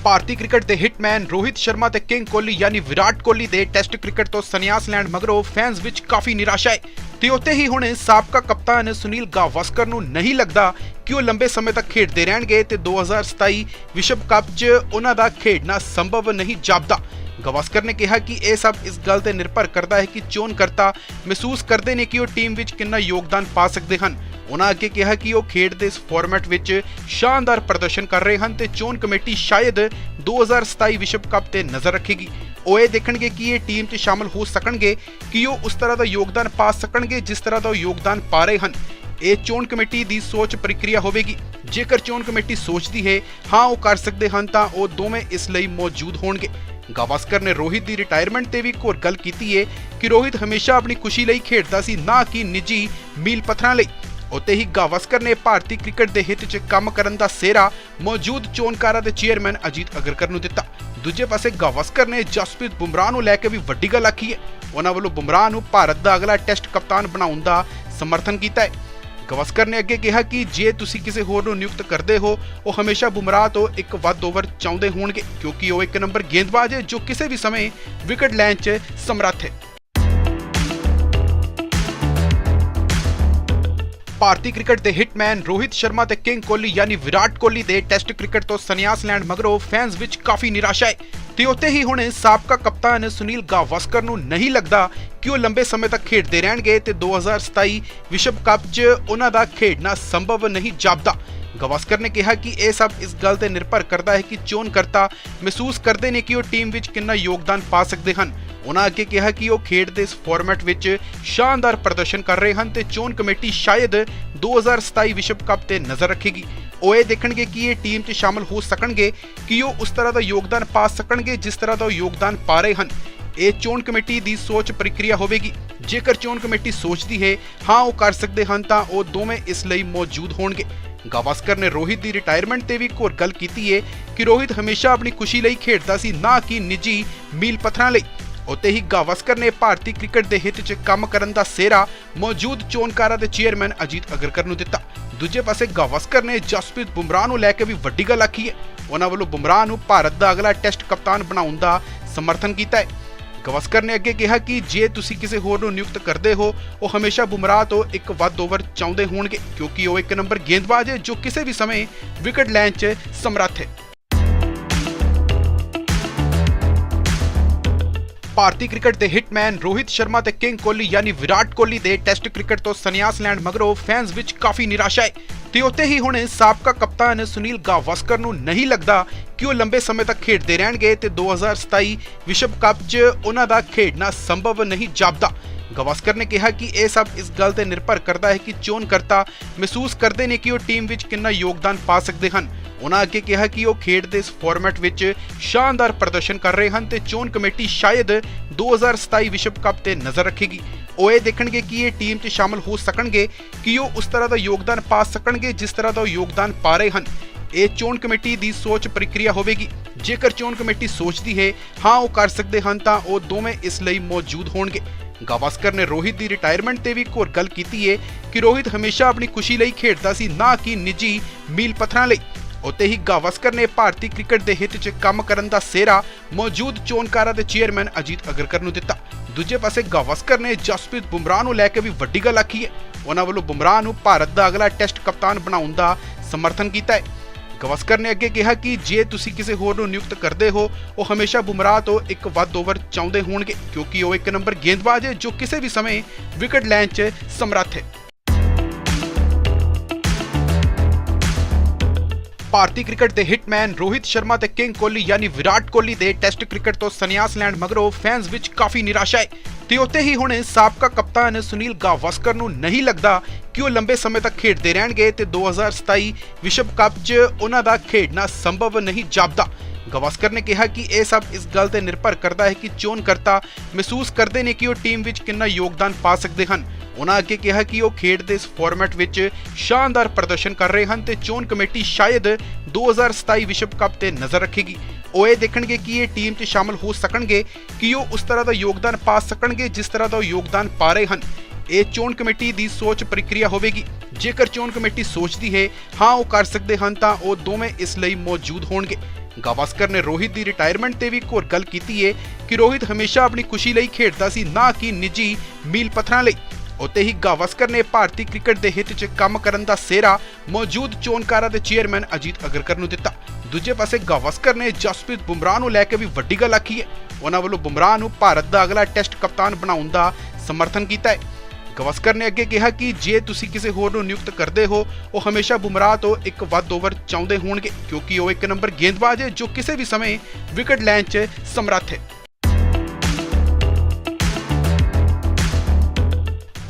ਭਾਰਤੀ ਕ੍ਰਿਕਟ ਦੇ ਹਿਟਮੈਨ ਰੋਹਿਤ ਸ਼ਰਮਾ ਤੇ ਕਿੰਗ ਕੋਹਲੀ ਯਾਨੀ ਵਿਰਾਟ ਕੋਹਲੀ ਦੇ ਟੈਸਟ ਕ੍ਰਿਕਟ ਤੋਂ ਸੰਨਿਆਸ ਲੈਣ ਮਗਰੋਂ ਫੈਨਸ ਵਿੱਚ ਕਾਫੀ ਨਿਰਾਸ਼ਾ ਹੈ। ਤੇ ਉੱਥੇ ਹੀ ਹੁਣ ਸਾਬਕਾ ਕਪਤਾਨ ਸੁਨੀਲ ਗਾਵਸਕਰ ਨੂੰ ਨਹੀਂ ਲੱਗਦਾ ਕਿ ਉਹ ਲੰਬੇ ਸਮੇਂ ਤੱਕ ਖੇਡਦੇ ਰਹਿਣਗੇ ਤੇ 2027 ਵਿਸ਼ਵ ਕੱਪ 'ਚ ਉਹਨਾਂ ਦਾ ਖੇਡਣਾ ਸੰਭਵ ਨਹੀਂ ਜਾਪਦਾ। ਗਵਾਸਕਰ ਨੇ ਕਿਹਾ ਕਿ ਇਹ ਸਭ ਇਸ ਗੱਲ ਤੇ ਨਿਰਭਰ ਕਰਦਾ ਹੈ ਕਿ ਚੋਣ ਕਰਤਾ ਮਹਿਸੂਸ ਕਰਦੇ ਨੇ ਕਿ ਉਹ ਟੀਮ ਵਿੱਚ ਕਿੰਨਾ ਯੋਗਦਾਨ ਪਾ ਸਕਦੇ ਹਨ। ਉਹਨਾਂ ਅੱਗੇ ਕਿਹਾ ਕਿ ਉਹ ਖੇਡ ਦੇ ਇਸ ਫਾਰਮੈਟ ਵਿੱਚ ਸ਼ਾਨਦਾਰ ਪ੍ਰਦਰਸ਼ਨ ਕਰ ਰਹੇ ਹਨ ਤੇ ਚੋਣ ਕਮੇਟੀ ਸ਼ਾਇਦ 2027 ਵਿਸ਼ਵ ਕੱਪ ਤੇ ਨਜ਼ਰ ਰੱਖੇਗੀ। ਉਹ ਇਹ ਦੇਖਣਗੇ ਕਿ ਇਹ ਟੀਮ 'ਚ ਸ਼ਾਮਲ ਹੋ ਸਕਣਗੇ, ਕਿ ਉਹ ਉਸ ਤਰ੍ਹਾਂ ਦਾ ਯੋਗਦਾਨ ਪਾ ਸਕਣਗੇ ਜਿਸ ਤਰ੍ਹਾਂ ਦਾ ਉਹ ਯੋਗਦਾਨ ਪਾ ਰਹੇ ਹਨ। ਇਹ ਚੋਣ ਕਮੇਟੀ ਦੀ ਸੋਚ ਪ੍ਰਕਿਰਿਆ ਹੋਵੇਗੀ। ਜੇਕਰ ਚੋਣ ਕਮੇਟੀ ਸੋਚਦੀ ਹੈ, ਹਾਂ, ਉਹ ਕਰ ਸਕਦੇ ਹਨ, ਤਾਂ ਉਹ ਦੋਵੇਂ ਇਸ ਲਈ ਮੌਜੂਦ ਹੋਣਗੇ। ਗਾਵਸਕਰ ਨੇ ਰੋਹਿਤ ਦੀ ਰਿਟਾਇਰਮੈਂਟ ਤੇ ਵੀ ਇੱਕ ਹੋਰ ਗੱਲ ਕੀਤੀ ਹੈ ਕਿ ਰੋਹਿਤ ਹਮੇਸ਼ਾ ਆਪਣੀ ਖੁਸ਼ੀ ਲਈ ਖੇਡਦਾ ਸੀ, ਨਾ ਕਿ ਨਿੱਜੀ ਮੀਲ ਪੱਥਰਾਂ ਲਈ। ਉੱਤੇ ਹੀ ਗਾਵਸਕਰ ਨੇ ਭਾਰਤੀ ਕ੍ਰਿਕਟ ਦੇ ਹਿੱਤ 'ਚ ਕੰਮ ਕਰਨ ਦਾ ਸਿਹਰਾ ਮੌਜੂਦ ਚੋਣਕਾਰਾਂ ਦੇ ਚੇਅਰਮੈਨ ਅਜੀਤ ਅਗਰਕਰ ਨੂੰ ਦਿੱਤਾ। ਦੂਜੇ ਪਾਸੇ ਗਾਵਸਕਰ ਨੇ ਜਸਪ੍ਰੀਤ ਬੁਮਰਾਹ ਨੂੰ ਲੈ ਕੇ ਵੀ ਵੱਡੀ ਗੱਲ ਆਖੀ ਹੈ। ਉਹਨਾਂ ਵੱਲੋਂ ਬੁਮਰਾਹ ਨੂੰ ਭਾਰਤ ਦਾ ਅਗਲਾ ਟੈਸਟ ਕਪਤਾਨ ਬਣਾਉਣ ਦਾ ਸਮਰਥਨ ਕੀਤਾ ਹੈ। ਗਵਸਕਰ ਨੇ ਅੱਗੇ ਕਿਹਾ ਕਿ ਜੇ ਤੁਸੀਂ ਕਿਸੇ ਹੋਰ ਨੂੰ ਨਿਯੁਕਤ ਕਰਦੇ ਹੋ, ਉਹ ਹਮੇਸ਼ਾ ਬੁਮਰਾਹ ਤੋਂ ਇੱਕ ਵੱਧ ਓਵਰ ਚਾਹੁੰਦੇ ਹੋਣਗੇ, ਕਿਉਂਕਿ ਉਹ ਇੱਕ ਨੰਬਰ ਗੇਂਦਬਾਜ਼ ਹੈ ਜੋ ਕਿਸੇ ਵੀ ਸਮੇਂ ਵਿਕਟ ਲੈਣ 'ਚ ਸਮਰੱਥ ਹੈ। ਭਾਰਤੀ ਕ੍ਰਿਕਟ ਦੇ ਹਿਟਮੈਨ ਰੋਹਿਤ ਸ਼ਰਮਾ ਤੇ ਕਿੰਗ ਕੋਹਲੀ ਯਾਨੀ ਵਿਰਾਟ ਕੋਹਲੀ ਦੇ ਟੈਸਟ ਕ੍ਰਿਕਟ ਤੋਂ ਸੰਨਿਆਸ ਲੈਣ ਮਗਰੋਂ ਫੈਨਸ ਵਿੱਚ ਕਾਫੀ ਨਿਰਾਸ਼ਾ ਹੈ। ਤੇ ਉੱਥੇ ਹੀ ਹੁਣ ਸਾਬਕਾ ਕਪਤਾਨ ਸੁਨੀਲ ਗਾਵਸਕਰ ਨੂੰ ਨਹੀਂ ਲੱਗਦਾ ਕਿ ਉਹ ਲੰਬੇ ਸਮੇਂ ਤੱਕ ਖੇਡਦੇ ਰਹਿਣਗੇ ਤੇ 2027 ਵਿਸ਼ਵ ਕੱਪ 'ਚ ਉਹਨਾਂ ਦਾ ਖੇਡਣਾ ਸੰਭਵ ਨਹੀਂ ਜਾਪਦਾ। ਗਵਾਸਕਰ ਨੇ ਕਿਹਾ ਕਿ ਇਹ ਸਭ ਇਸ ਗੱਲ ਤੇ ਨਿਰਭਰ ਕਰਦਾ ਹੈ ਕਿ ਚੋਣ ਕਰਤਾ ਮਹਿਸੂਸ ਕਰਦੇ ਨੇ ਕਿ ਉਹ ਟੀਮ ਵਿੱਚ ਕਿੰਨਾ ਯੋਗਦਾਨ ਪਾ ਸਕਦੇ ਹਨ। ਉਹਨਾਂ ਅੱਗੇ ਕਿਹਾ ਕਿ ਉਹ ਖੇਡ ਦੇ ਇਸ ਫਾਰਮੈਟ ਵਿੱਚ ਸ਼ਾਨਦਾਰ ਪ੍ਰਦਰਸ਼ਨ ਕਰ ਰਹੇ ਹਨ ਤੇ ਚੋਣ ਕਮੇਟੀ ਸ਼ਾਇਦ 2027 ਵਿਸ਼ਵ ਕੱਪ ਤੇ ਨਜ਼ਰ ਰੱਖੇਗੀ। ਉਹ ਇਹ ਦੇਖਣਗੇ ਕਿ ਇਹ ਟੀਮ 'ਚ ਸ਼ਾਮਲ ਹੋ ਸਕਣਗੇ ਕਿ ਉਹ ਉਸ ਤਰ੍ਹਾਂ ਦਾ ਯੋਗਦਾਨ ਪਾ ਸਕਣਗੇ ਜਿਸ ਤਰ੍ਹਾਂ ਦਾ ਉਹ ਯੋਗਦਾਨ ਪਾ ਰਹੇ ਹਨ। ਇਹ ਚੋਣ ਕਮੇਟੀ ਦੀ ਸੋਚ ਪ੍ਰਕਿਰਿਆ ਹੋਵੇਗੀ। ਜੇਕਰ ਚੋਣ ਕਮੇਟੀ ਸੋਚਦੀ ਹੈ, ਹਾਂ, ਉਹ ਕਰ ਸਕਦੇ ਹਨ ਤਾਂ ਉਹ ਦੋਵੇਂ ਇਸ ਲਈ ਮੌਜੂਦ ਹੋਣਗੇ। ਗਾਵਸਕਰ ਨੇ ਰੋਹਿਤ ਦੀ ਰਿਟਾਇਰਮੈਂਟ ਤੇ ਵੀ ਇੱਕ ਹੋਰ ਗੱਲ ਕੀਤੀ ਹੈ ਕਿ ਰੋਹਿਤ ਹਮੇਸ਼ਾ ਆਪਣੀ ਖੁਸ਼ੀ ਲਈ ਖੇਡਦਾ ਸੀ, ਨਾ ਕਿ ਨਿੱਜੀ ਮੀਲ ਪੱਥਰਾਂ ਲਈ। ਉੱਤੇ ਹੀ ਗਾਵਸਕਰ ਨੇ ਭਾਰਤੀ ਕ੍ਰਿਕਟ ਦੇ ਹਿੱਤ 'ਚ ਕੰਮ ਕਰਨ ਦਾ ਸਿਹਰਾ ਮੌਜੂਦ ਚੋਣਕਾਰਾਂ ਦੇ ਚੇਅਰਮੈਨ ਅਜੀਤ ਅਗਰਕਰ ਨੂੰ ਦਿੱਤਾ। ਦੂਜੇ ਪਾਸੇ ਗਾਵਸਕਰ ਨੇ ਜਸਪ੍ਰੀਤ ਬੁਮਰਾਹ ਨੂੰ ਲੈ ਕੇ ਵੀ ਵੱਡੀ ਗੱਲ ਆਖੀ ਹੈ ਉਹਨਾਂ ਵੱਲੋਂ ਬੁਮਰਾਹ ਨੂੰ ਭਾਰਤ ਦਾ ਅਗਲਾ ਟੈਸਟ ਕਪਤਾਨ ਬਣਾਉਣ ਦਾ ਸਮਰਥਨ ਕੀਤਾ ਹੈ ਗਵਸਕਰ ਨੇ ਅੱਗੇ ਕਿਹਾ ਕਿ ਜੇ ਤੁਸੀਂ ਕਿਸੇ ਹੋਰ ਨੂੰ ਨਿਯੁਕਤ ਕਰਦੇ ਹੋ, ਉਹ ਹਮੇਸ਼ਾ ਬੁਮਰਾਹ ਤੋਂ ਇੱਕ ਵੱਧ ਓਵਰ ਚਾਹੁੰਦੇ ਹੋਣਗੇ, ਕਿਉਂਕਿ ਉਹ ਇੱਕ ਨੰਬਰ ਗੇਂਦਬਾਜ਼ ਹੈ ਜੋ ਕਿਸੇ ਵੀ ਸਮੇਂ ਵਿਕਟ ਲੈਣ 'ਚ ਸਮਰੱਥ ਹੈ। ਭਾਰਤੀ ਕ੍ਰਿਕਟ ਦੇ ਹਿਟਮੈਨ ਰੋਹਿਤ ਸ਼ਰਮਾ ਤੇ ਕਿੰਗ ਕੋਹਲੀ ਯਾਨੀ ਵਿਰਾਟ ਕੋਹਲੀ ਦੇ ਟੈਸਟ ਕ੍ਰਿਕਟ ਤੋਂ ਸੰਨਿਆਸ ਲੈਣ ਮਗਰੋਂ ਫੈਨਸ ਵਿੱਚ ਕਾਫੀ ਨਿਰਾਸ਼ਾ ਹੈ। ਤੇ ਉੱਤੇ ਹੀ ਹੁਣ ਸਾਬਕਾ ਕਪਤਾਨ ਸੁਨੀਲ ਗਾਵਸਕਰ ਨੂੰ ਨਹੀਂ ਲੱਗਦਾ ਕਿ ਉਹ ਲੰਬੇ ਸਮੇਂ ਤੱਕ ਖੇਡਦੇ ਰਹਿਣਗੇ ਤੇ 2027 ਵਿਸ਼ਵ ਕੱਪ 'ਚ ਉਹਨਾਂ ਦਾ ਖੇਡਣਾ ਸੰਭਵ ਨਹੀਂ ਜਾਪਦਾ। ਗਵਾਸਕਰ ਨੇ ਕਿਹਾ ਕਿ ਇਹ ਸਭ ਇਸ ਗੱਲ ਤੇ ਨਿਰਭਰ ਕਰਦਾ ਹੈ ਕਿ ਚੋਣ ਕਰਤਾ ਮਹਿਸੂਸ ਕਰਦੇ ਨੇ ਕਿ ਉਹ ਟੀਮ ਵਿੱਚ ਕਿੰਨਾ ਯੋਗਦਾਨ ਪਾ ਸਕਦੇ ਹਨ। ਉਹਨਾਂ ਅੱਗੇ ਕਿਹਾ ਕਿ ਉਹ ਖੇਡ ਦੇ ਇਸ ਫਾਰਮੈਟ ਵਿੱਚ ਸ਼ਾਨਦਾਰ ਪ੍ਰਦਰਸ਼ਨ ਕਰ ਰਹੇ ਹਨ ਤੇ ਚੋਣ ਕਮੇਟੀ ਸ਼ਾਇਦ 2027 ਵਿਸ਼ਵ ਕੱਪ ਤੇ ਨਜ਼ਰ ਰੱਖੇਗੀ। ਉਹ ਇਹ ਦੇਖਣਗੇ ਕਿ ਇਹ ਟੀਮ 'ਚ ਸ਼ਾਮਲ ਹੋ ਸਕਣਗੇ, ਕਿ ਉਹ ਉਸ ਤਰ੍ਹਾਂ ਦਾ ਯੋਗਦਾਨ ਪਾ ਸਕਣਗੇ ਜਿਸ ਤਰ੍ਹਾਂ ਦਾ ਉਹ ਯੋਗਦਾਨ ਪਾ ਰਹੇ ਹਨ। ਇਹ ਚੋਣ ਕਮੇਟੀ ਦੀ ਸੋਚ ਪ੍ਰਕਿਰਿਆ ਹੋਵੇਗੀ। ਜੇਕਰ ਚੋਣ ਕਮੇਟੀ ਸੋਚਦੀ ਹੈ, ਹਾਂ, ਉਹ ਕਰ ਸਕਦੇ ਹਨ, ਤਾਂ ਉਹ ਦੋਵੇਂ ਇਸ ਲਈ ਮੌਜੂਦ ਹੋਣਗੇ। ਗਾਵਸਕਰ ਨੇ ਰੋਹਿਤ ਦੀ ਰਿਟਾਇਰਮੈਂਟ ਤੇ ਵੀ ਇੱਕ ਹੋਰ ਗੱਲ ਕੀਤੀ ਹੈ ਕਿ ਰੋਹਿਤ ਹਮੇਸ਼ਾ ਆਪਣੀ ਖੁਸ਼ੀ ਲਈ ਖੇਡਦਾ ਸੀ, ਨਾ ਕਿ ਨਿੱਜੀ ਮੀਲ ਪੱਥਰਾਂ ਲਈ। ਉੱਤੇ ਹੀ ਗਾਵਸਕਰ ਨੇ ਭਾਰਤੀ ਕ੍ਰਿਕਟ ਦੇ ਹਿੱਤ 'ਚ ਕੰਮ ਕਰਨ ਦਾ ਸਿਹਰਾ ਮੌਜੂਦ ਚੋਣਕਾਰਾਂ ਦੇ ਚੇਅਰਮੈਨ ਅਜੀਤ ਅਗਰਕਰ ਨੂੰ ਦਿੱਤਾ। ਦੂਜੇ ਪਾਸੇ ਗਾਵਸਕਰ ਨੇ ਜਸਪ੍ਰੀਤ ਬੁਮਰਾਹ ਨੂੰ ਲੈ ਕੇ ਵੀ ਵੱਡੀ ਗੱਲ ਆਖੀ ਹੈ। ਉਹਨਾਂ ਵੱਲੋਂ ਬੁਮਰਾਹ ਨੂੰ ਭਾਰਤ ਦਾ ਅਗਲਾ ਟੈਸਟ ਕਪਤਾਨ ਬਣਾਉਣ ਦਾ ਸਮਰਥਨ ਕੀਤਾ ਹੈ। ਗਵਸਕਰ ਨੇ ਅੱਗੇ ਕਿਹਾ ਕਿ ਜੇ ਤੁਸੀਂ ਕਿਸੇ ਹੋਰ ਨੂੰ ਨਿਯੁਕਤ ਕਰਦੇ ਹੋ, ਉਹ ਹਮੇਸ਼ਾ ਬੁਮਰਾਹ ਤੋਂ ਇੱਕ ਵੱਧ ਓਵਰ ਚਾਹੁੰਦੇ ਹੋਣਗੇ, ਕਿਉਂਕਿ ਉਹ ਇੱਕ ਨੰਬਰ ਗੇਂਦਬਾਜ਼ ਹੈ ਜੋ ਕਿਸੇ ਵੀ ਸਮੇਂ ਵਿਕਟ ਲੈਣ 'ਚ ਸਮਰੱਥ ਹੈ। ਭਾਰਤੀ ਕ੍ਰਿਕਟ ਦੇ ਹਿਟਮੈਨ ਰੋਹਿਤ ਸ਼ਰਮਾ ਤੇ ਕਿੰਗ ਕੋਹਲੀ ਯਾਨੀ ਵਿਰਾਟ ਕੋਹਲੀ ਦੇ ਟੈਸਟ ਕ੍ਰਿਕਟ ਤੋਂ ਸੰਨਿਆਸ ਲੈਣ ਮਗਰੋਂ ਫੈਨਸ ਵਿੱਚ ਕਾਫੀ ਨਿਰਾਸ਼ਾ ਹੈ। ਤੇ ਉੱਤੇ ਹੀ ਹੁਣ ਸਾਬਕਾ ਕਪਤਾਨ ਸੁਨੀਲ ਗਾਵਸਕਰ ਨੂੰ ਨਹੀਂ ਲੱਗਦਾ ਕਿ ਉਹ ਲੰਬੇ ਸਮੇਂ ਤੱਕ ਖੇਡਦੇ ਰਹਿਣਗੇ ਤੇ 2027 ਵਿਸ਼ਵ ਕੱਪ 'ਚ ਉਹਨਾਂ ਦਾ ਖੇਡਣਾ ਸੰਭਵ ਨਹੀਂ ਜਾਪਦਾ। ਗਵਾਸਕਰ ਨੇ ਕਿਹਾ ਕਿ ਇਹ ਸਭ ਇਸ ਗੱਲ ਤੇ ਨਿਰਭਰ ਕਰਦਾ ਹੈ ਕਿ ਚੋਣਕਰਤਾ ਮਹਿਸੂਸ ਕਰਦੇ ਨੇ ਕਿ ਉਹ ਟੀਮ ਵਿੱਚ ਕਿੰਨਾ ਯੋਗਦਾਨ ਪਾ ਸਕਦੇ ਹਨ। ਉਹਨਾਂ ਅੱਗੇ ਕਿਹਾ ਕਿ ਉਹ ਖੇਡ ਦੇ ਇਸ ਫਾਰਮੈਟ ਵਿੱਚ ਸ਼ਾਨਦਾਰ ਪ੍ਰਦਰਸ਼ਨ ਕਰ ਰਹੇ ਹਨ ਤੇ ਚੋਣ ਕਮੇਟੀ ਸ਼ਾਇਦ 2027 ਵਿਸ਼ਵ ਕੱਪ ਤੇ ਨਜ਼ਰ ਰੱਖੇਗੀ। ਉਹ ਇਹ ਦੇਖਣਗੇ ਕਿ ਇਹ ਟੀਮ 'ਚ ਸ਼ਾਮਲ ਹੋ ਸਕਣਗੇ ਕਿ ਉਹ ਉਸ ਤਰ੍ਹਾਂ ਦਾ ਯੋਗਦਾਨ ਪਾ ਸਕਣਗੇ ਜਿਸ ਤਰ੍ਹਾਂ ਦਾ ਉਹ ਯੋਗਦਾਨ ਪਾ ਰਹੇ ਹਨ। ਇਹ ਚੋਣ ਕਮੇਟੀ ਦੀ ਸੋਚ ਪ੍ਰਕਿਰਿਆ ਹੋਵੇਗੀ। ਜੇਕਰ ਚੋਣ ਕਮੇਟੀ ਸੋਚਦੀ ਹੈ, ਹਾਂ, ਉਹ ਕਰ ਸਕਦੇ ਹਨ, ਤਾਂ ਉਹ ਦੋਵੇਂ ਇਸ ਲਈ ਮੌਜੂਦ ਹੋਣਗੇ। ਗਾਵਸਕਰ ਨੇ ਰੋਹਿਤ ਦੀ ਰਿਟਾਇਰਮੈਂਟ ਤੇ ਵੀ ਇੱਕ ਗੱਲ ਕੀਤੀ ਹੈ ਕਿ ਰੋਹਿਤ ਹਮੇਸ਼ਾ ਆਪਣੀ ਖੁਸ਼ੀ ਲਈ ਖੇਡਦਾ ਸੀ, ਨਾ ਕਿ ਨਿੱਜੀ ਮੀਲ ਪੱਥਰਾਂ ਲਈ। ਉੱਤੇ ਹੀ ਗਾਵਸਕਰ ਨੇ ਭਾਰਤੀ ਕ੍ਰਿਕਟ ਦੇ ਹਿੱਤ 'ਚ ਕੰਮ ਕਰਨ ਦਾ ਸਿਹਰਾ ਮੌਜੂਦ ਚੋਣਕਾਰਾਂ ਦੇ ਚੇਅਰਮੈਨ ਅਜੀਤ ਅਗਰਕਰ ਨੂੰ ਦਿੱਤਾ। ਦੂਜੇ ਪਾਸੇ ਗਾਵਸਕਰ ਨੇ ਜਸਪ੍ਰੀਤ ਬੁਮਰਾਹ ਨੂੰ ਲੈ ਕੇ ਵੀ ਵੱਡੀ ਗੱਲ ਆਖੀ ਹੈ ਉਹਨਾਂ ਵੱਲੋਂ ਬੁਮਰਾਹ ਨੂੰ ਭਾਰਤ ਦਾ ਅਗਲਾ ਟੈਸਟ ਕਪਤਾਨ ਬਣਾਉਣ ਦਾ ਸਮਰਥਨ ਕੀਤਾ ਹੈ ਗਵਸਕਰ ਨੇ ਅੱਗੇ ਕਿਹਾ ਕਿ ਜੇ ਤੁਸੀਂ ਕਿਸੇ ਹੋਰ ਨੂੰ ਨਿਯੁਕਤ ਕਰਦੇ ਹੋ, ਉਹ ਹਮੇਸ਼ਾ ਬੁਮਰਾਹ ਤੋਂ ਇੱਕ ਵੱਧ ਓਵਰ ਚਾਹੁੰਦੇ ਹੋਣਗੇ, ਕਿਉਂਕਿ ਉਹ ਇੱਕ ਨੰਬਰ ਗੇਂਦਬਾਜ਼ ਹੈ ਜੋ ਕਿਸੇ ਵੀ ਸਮੇਂ ਵਿਕਟ ਲੈਣ 'ਚ ਸਮਰੱਥ ਹੈ।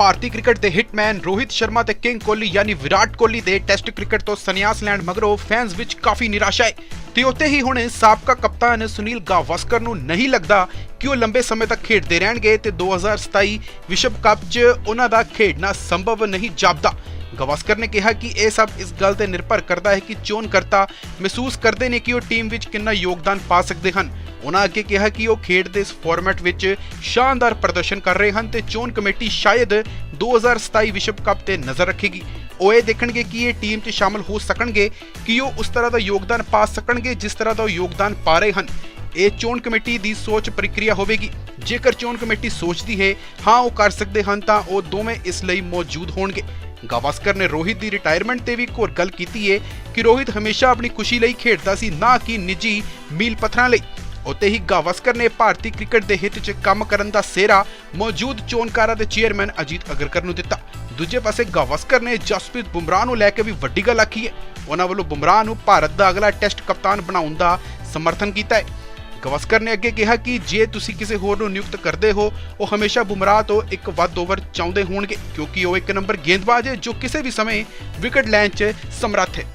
ਭਾਰਤੀ ਕ੍ਰਿਕਟ ਦੇ ਹਿੱਟਮੈਨ ਰੋਹਿਤ ਸ਼ਰਮਾ ਤੇ ਕਿੰਗ ਕੋਹਲੀ ਯਾਨੀ ਵਿਰਾਟ ਕੋਹਲੀ ਦੇ ਟੈਸਟ ਕ੍ਰਿਕਟ ਤੋਂ ਸੰਨਿਆਸ ਲੈਣ ਮਗਰੋਂ ਫੈਨਸ ਵਿੱਚ ਕਾਫੀ ਨਿਰਾਸ਼ਾ ਹੈ। ਤੇ ਉੱਥੇ ਹੀ ਹੁਣ ਸਾਬਕਾ ਕਪਤਾਨ ਸੁਨੀਲ ਗਾਵਸਕਰ ਨੂੰ ਨਹੀਂ ਲੱਗਦਾ ਕਿ ਉਹ ਲੰਬੇ ਸਮੇਂ ਤੱਕ ਖੇਡਦੇ ਰਹਿਣਗੇ ਤੇ 2027 ਵਿਸ਼ਵ ਕੱਪ 'ਚ ਉਹਨਾਂ ਦਾ ਖੇਡਣਾ ਸੰਭਵ ਨਹੀਂ ਜਾਪਦਾ। ਗਵਾਸਕਰ ਨੇ ਕਿਹਾ ਕਿ ਇਹ ਸਭ ਇਸ ਗੱਲ ਤੇ ਨਿਰਭਰ ਕਰਦਾ ਹੈ ਕਿ ਚੋਣ ਕਰਤਾ ਮਹਿਸੂਸ ਕਰਦੇ ਨੇ ਕਿ ਉਹ ਟੀਮ ਵਿੱਚ ਕਿੰਨਾ ਯੋਗਦਾਨ ਪਾ ਸਕਦੇ ਹਨ। ਉਹਨਾਂ ਅੱਗੇ ਕਿਹਾ ਕਿ ਉਹ ਖੇਡ ਦੇ ਇਸ ਫਾਰਮੈਟ ਵਿੱਚ ਸ਼ਾਨਦਾਰ ਪ੍ਰਦਰਸ਼ਨ ਕਰ ਰਹੇ ਹਨ ਤੇ ਚੋਣ ਕਮੇਟੀ ਸ਼ਾਇਦ 2027 ਵਿਸ਼ਵ ਕੱਪ ਤੇ ਨਜ਼ਰ ਰੱਖੇਗੀ। ਉਹ ਇਹ ਦੇਖਣਗੇ ਕਿ ਇਹ ਟੀਮ 'ਚ ਸ਼ਾਮਲ ਹੋ ਸਕਣਗੇ, ਕਿ ਉਹ ਉਸ ਤਰ੍ਹਾਂ ਦਾ ਯੋਗਦਾਨ ਪਾ ਸਕਣਗੇ ਜਿਸ ਤਰ੍ਹਾਂ ਦਾ ਉਹ ਯੋਗਦਾਨ ਪਾ ਰਹੇ ਹਨ। ਇਹ ਚੋਣ ਕਮੇਟੀ ਦੀ ਸੋਚ ਪ੍ਰਕਿਰਿਆ ਹੋਵੇਗੀ। ਜੇਕਰ ਚੋਣ ਕਮੇਟੀ ਸੋਚਦੀ ਹੈ, ਹਾਂ ਉਹ ਕਰ ਸਕਦੇ ਹਨ ਤਾਂ ਉਹ ਦੋਵੇਂ ਇਸ ਲਈ ਮੌਜੂਦ ਹੋਣਗੇ। ਗਾਵਸਕਰ ਨੇ ਰੋਹਿਤ ਦੀ ਰਿਟਾਇਰਮੈਂਟ ਤੇ ਵੀ ਘੋਰ ਗੱਲ ਕੀਤੀ ਹੈ ਕਿ ਰੋਹਿਤ ਹਮੇਸ਼ਾ ਆਪਣੀ ਖੁਸ਼ੀ ਲਈ ਖੇਡਦਾ ਸੀ, ਨਾ ਕਿ ਨਿੱਜੀ ਮੀਲ ਪੱਥਰਾਂ ਲਈ। ਉੱਤੇ ਹੀ ਗਾਵਸਕਰ ਨੇ ਭਾਰਤੀ ਕ੍ਰਿਕਟ ਦੇ ਹਿੱਤ 'ਚ ਕੰਮ ਕਰਨ ਦਾ ਸਿਹਰਾ ਮੌਜੂਦ ਚੋਣਕਾਰਾਂ ਦੇ ਚੇਅਰਮੈਨ ਅਜੀਤ ਅਗਰਕਰ ਨੂੰ ਦਿੱਤਾ। ਦੂਜੇ ਪਾਸੇ ਗਾਵਸਕਰ ਨੇ ਜਸਪ੍ਰੀਤ ਬੁਮਰਾਹ ਨੂੰ ਲੈ ਕੇ ਵੀ ਵੱਡੀ ਗੱਲ ਆਖੀ ਹੈ ਉਹਨਾਂ ਵੱਲੋਂ ਬੁਮਰਾਹ ਨੂੰ ਭਾਰਤ ਦਾ ਅਗਲਾ ਟੈਸਟ ਕਪਤਾਨ ਬਣਾਉਣ ਦਾ ਸਮਰਥਨ ਕੀਤਾ ਹੈ ਗਵਸਕਰ ਨੇ ਅੱਗੇ ਕਿਹਾ ਕਿ ਜੇ ਤੁਸੀਂ ਕਿਸੇ ਹੋਰ ਨੂੰ ਨਿਯੁਕਤ ਕਰਦੇ ਹੋ, ਉਹ ਹਮੇਸ਼ਾ ਬੁਮਰਾਹ ਤੋਂ ਇੱਕ ਵੱਧ ਓਵਰ ਚਾਹੁੰਦੇ ਹੋਣਗੇ, ਕਿਉਂਕਿ ਉਹ ਇੱਕ ਨੰਬਰ ਗੇਂਦਬਾਜ਼ ਹੈ ਜੋ ਕਿਸੇ ਵੀ ਸਮੇਂ ਵਿਕਟ ਲੈਣ 'ਚ ਸਮਰੱਥ ਹੈ।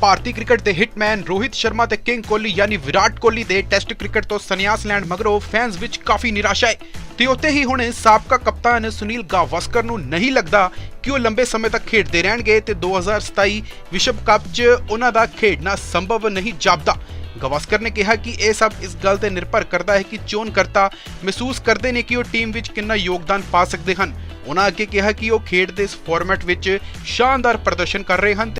ਭਾਰਤੀ ਕ੍ਰਿਕਟ ਦੇ ਹਿੱਟਮੈਨ ਰੋਹਿਤ ਸ਼ਰਮਾ ਤੇ ਕਿੰਗ ਕੋਹਲੀ ਯਾਨੀ ਵਿਰਾਟ ਕੋਹਲੀ ਦੇ ਟੈਸਟ ਕ੍ਰਿਕਟ ਤੋਂ ਸੰਨਿਆਸ ਲੈਣ ਮਗਰੋਂ ਫੈਨਸ ਵਿੱਚ ਕਾਫੀ ਨਿਰਾਸ਼ਾ ਹੈ। ਤੇ ਉੱਥੇ ਹੀ ਹੁਣ ਸਾਬਕਾ ਕਪਤਾਨ ਸੁਨੀਲ ਗਾਵਸਕਰ ਨੂੰ ਨਹੀਂ ਲੱਗਦਾ ਕਿ ਉਹ ਲੰਬੇ ਸਮੇਂ ਤੱਕ ਖੇਡਦੇ ਰਹਿਣਗੇ ਤੇ 2027 ਵਿਸ਼ਵ ਕੱਪ 'ਚ ਉਹਨਾਂ ਦਾ ਖੇਡਣਾ ਸੰਭਵ ਨਹੀਂ ਜਾਪਦਾ। ਗਵਾਸਕਰ ਨੇ ਕਿਹਾ ਕਿ ਇਹ ਸਭ ਇਸ ਗੱਲ ਤੇ ਨਿਰਭਰ ਕਰਦਾ ਹੈ ਕਿ ਚੋਣ ਕਰਤਾ ਮਹਿਸੂਸ ਕਰਦੇ ਨੇ ਕਿ ਉਹ ਟੀਮ ਵਿੱਚ ਕਿੰਨਾ ਯੋਗਦਾਨ ਪਾ ਸਕਦੇ ਹਨ। ਉਹਨਾਂ ਅੱਗੇ ਕਿਹਾ ਕਿ ਉਹ ਖੇਡ ਦੇ ਇਸ ਫਾਰਮੈਟ ਵਿੱਚ ਸ਼ਾਨਦਾਰ ਪ੍ਰਦਰਸ਼ਨ ਕਰ ਰਹੇ ਹਨ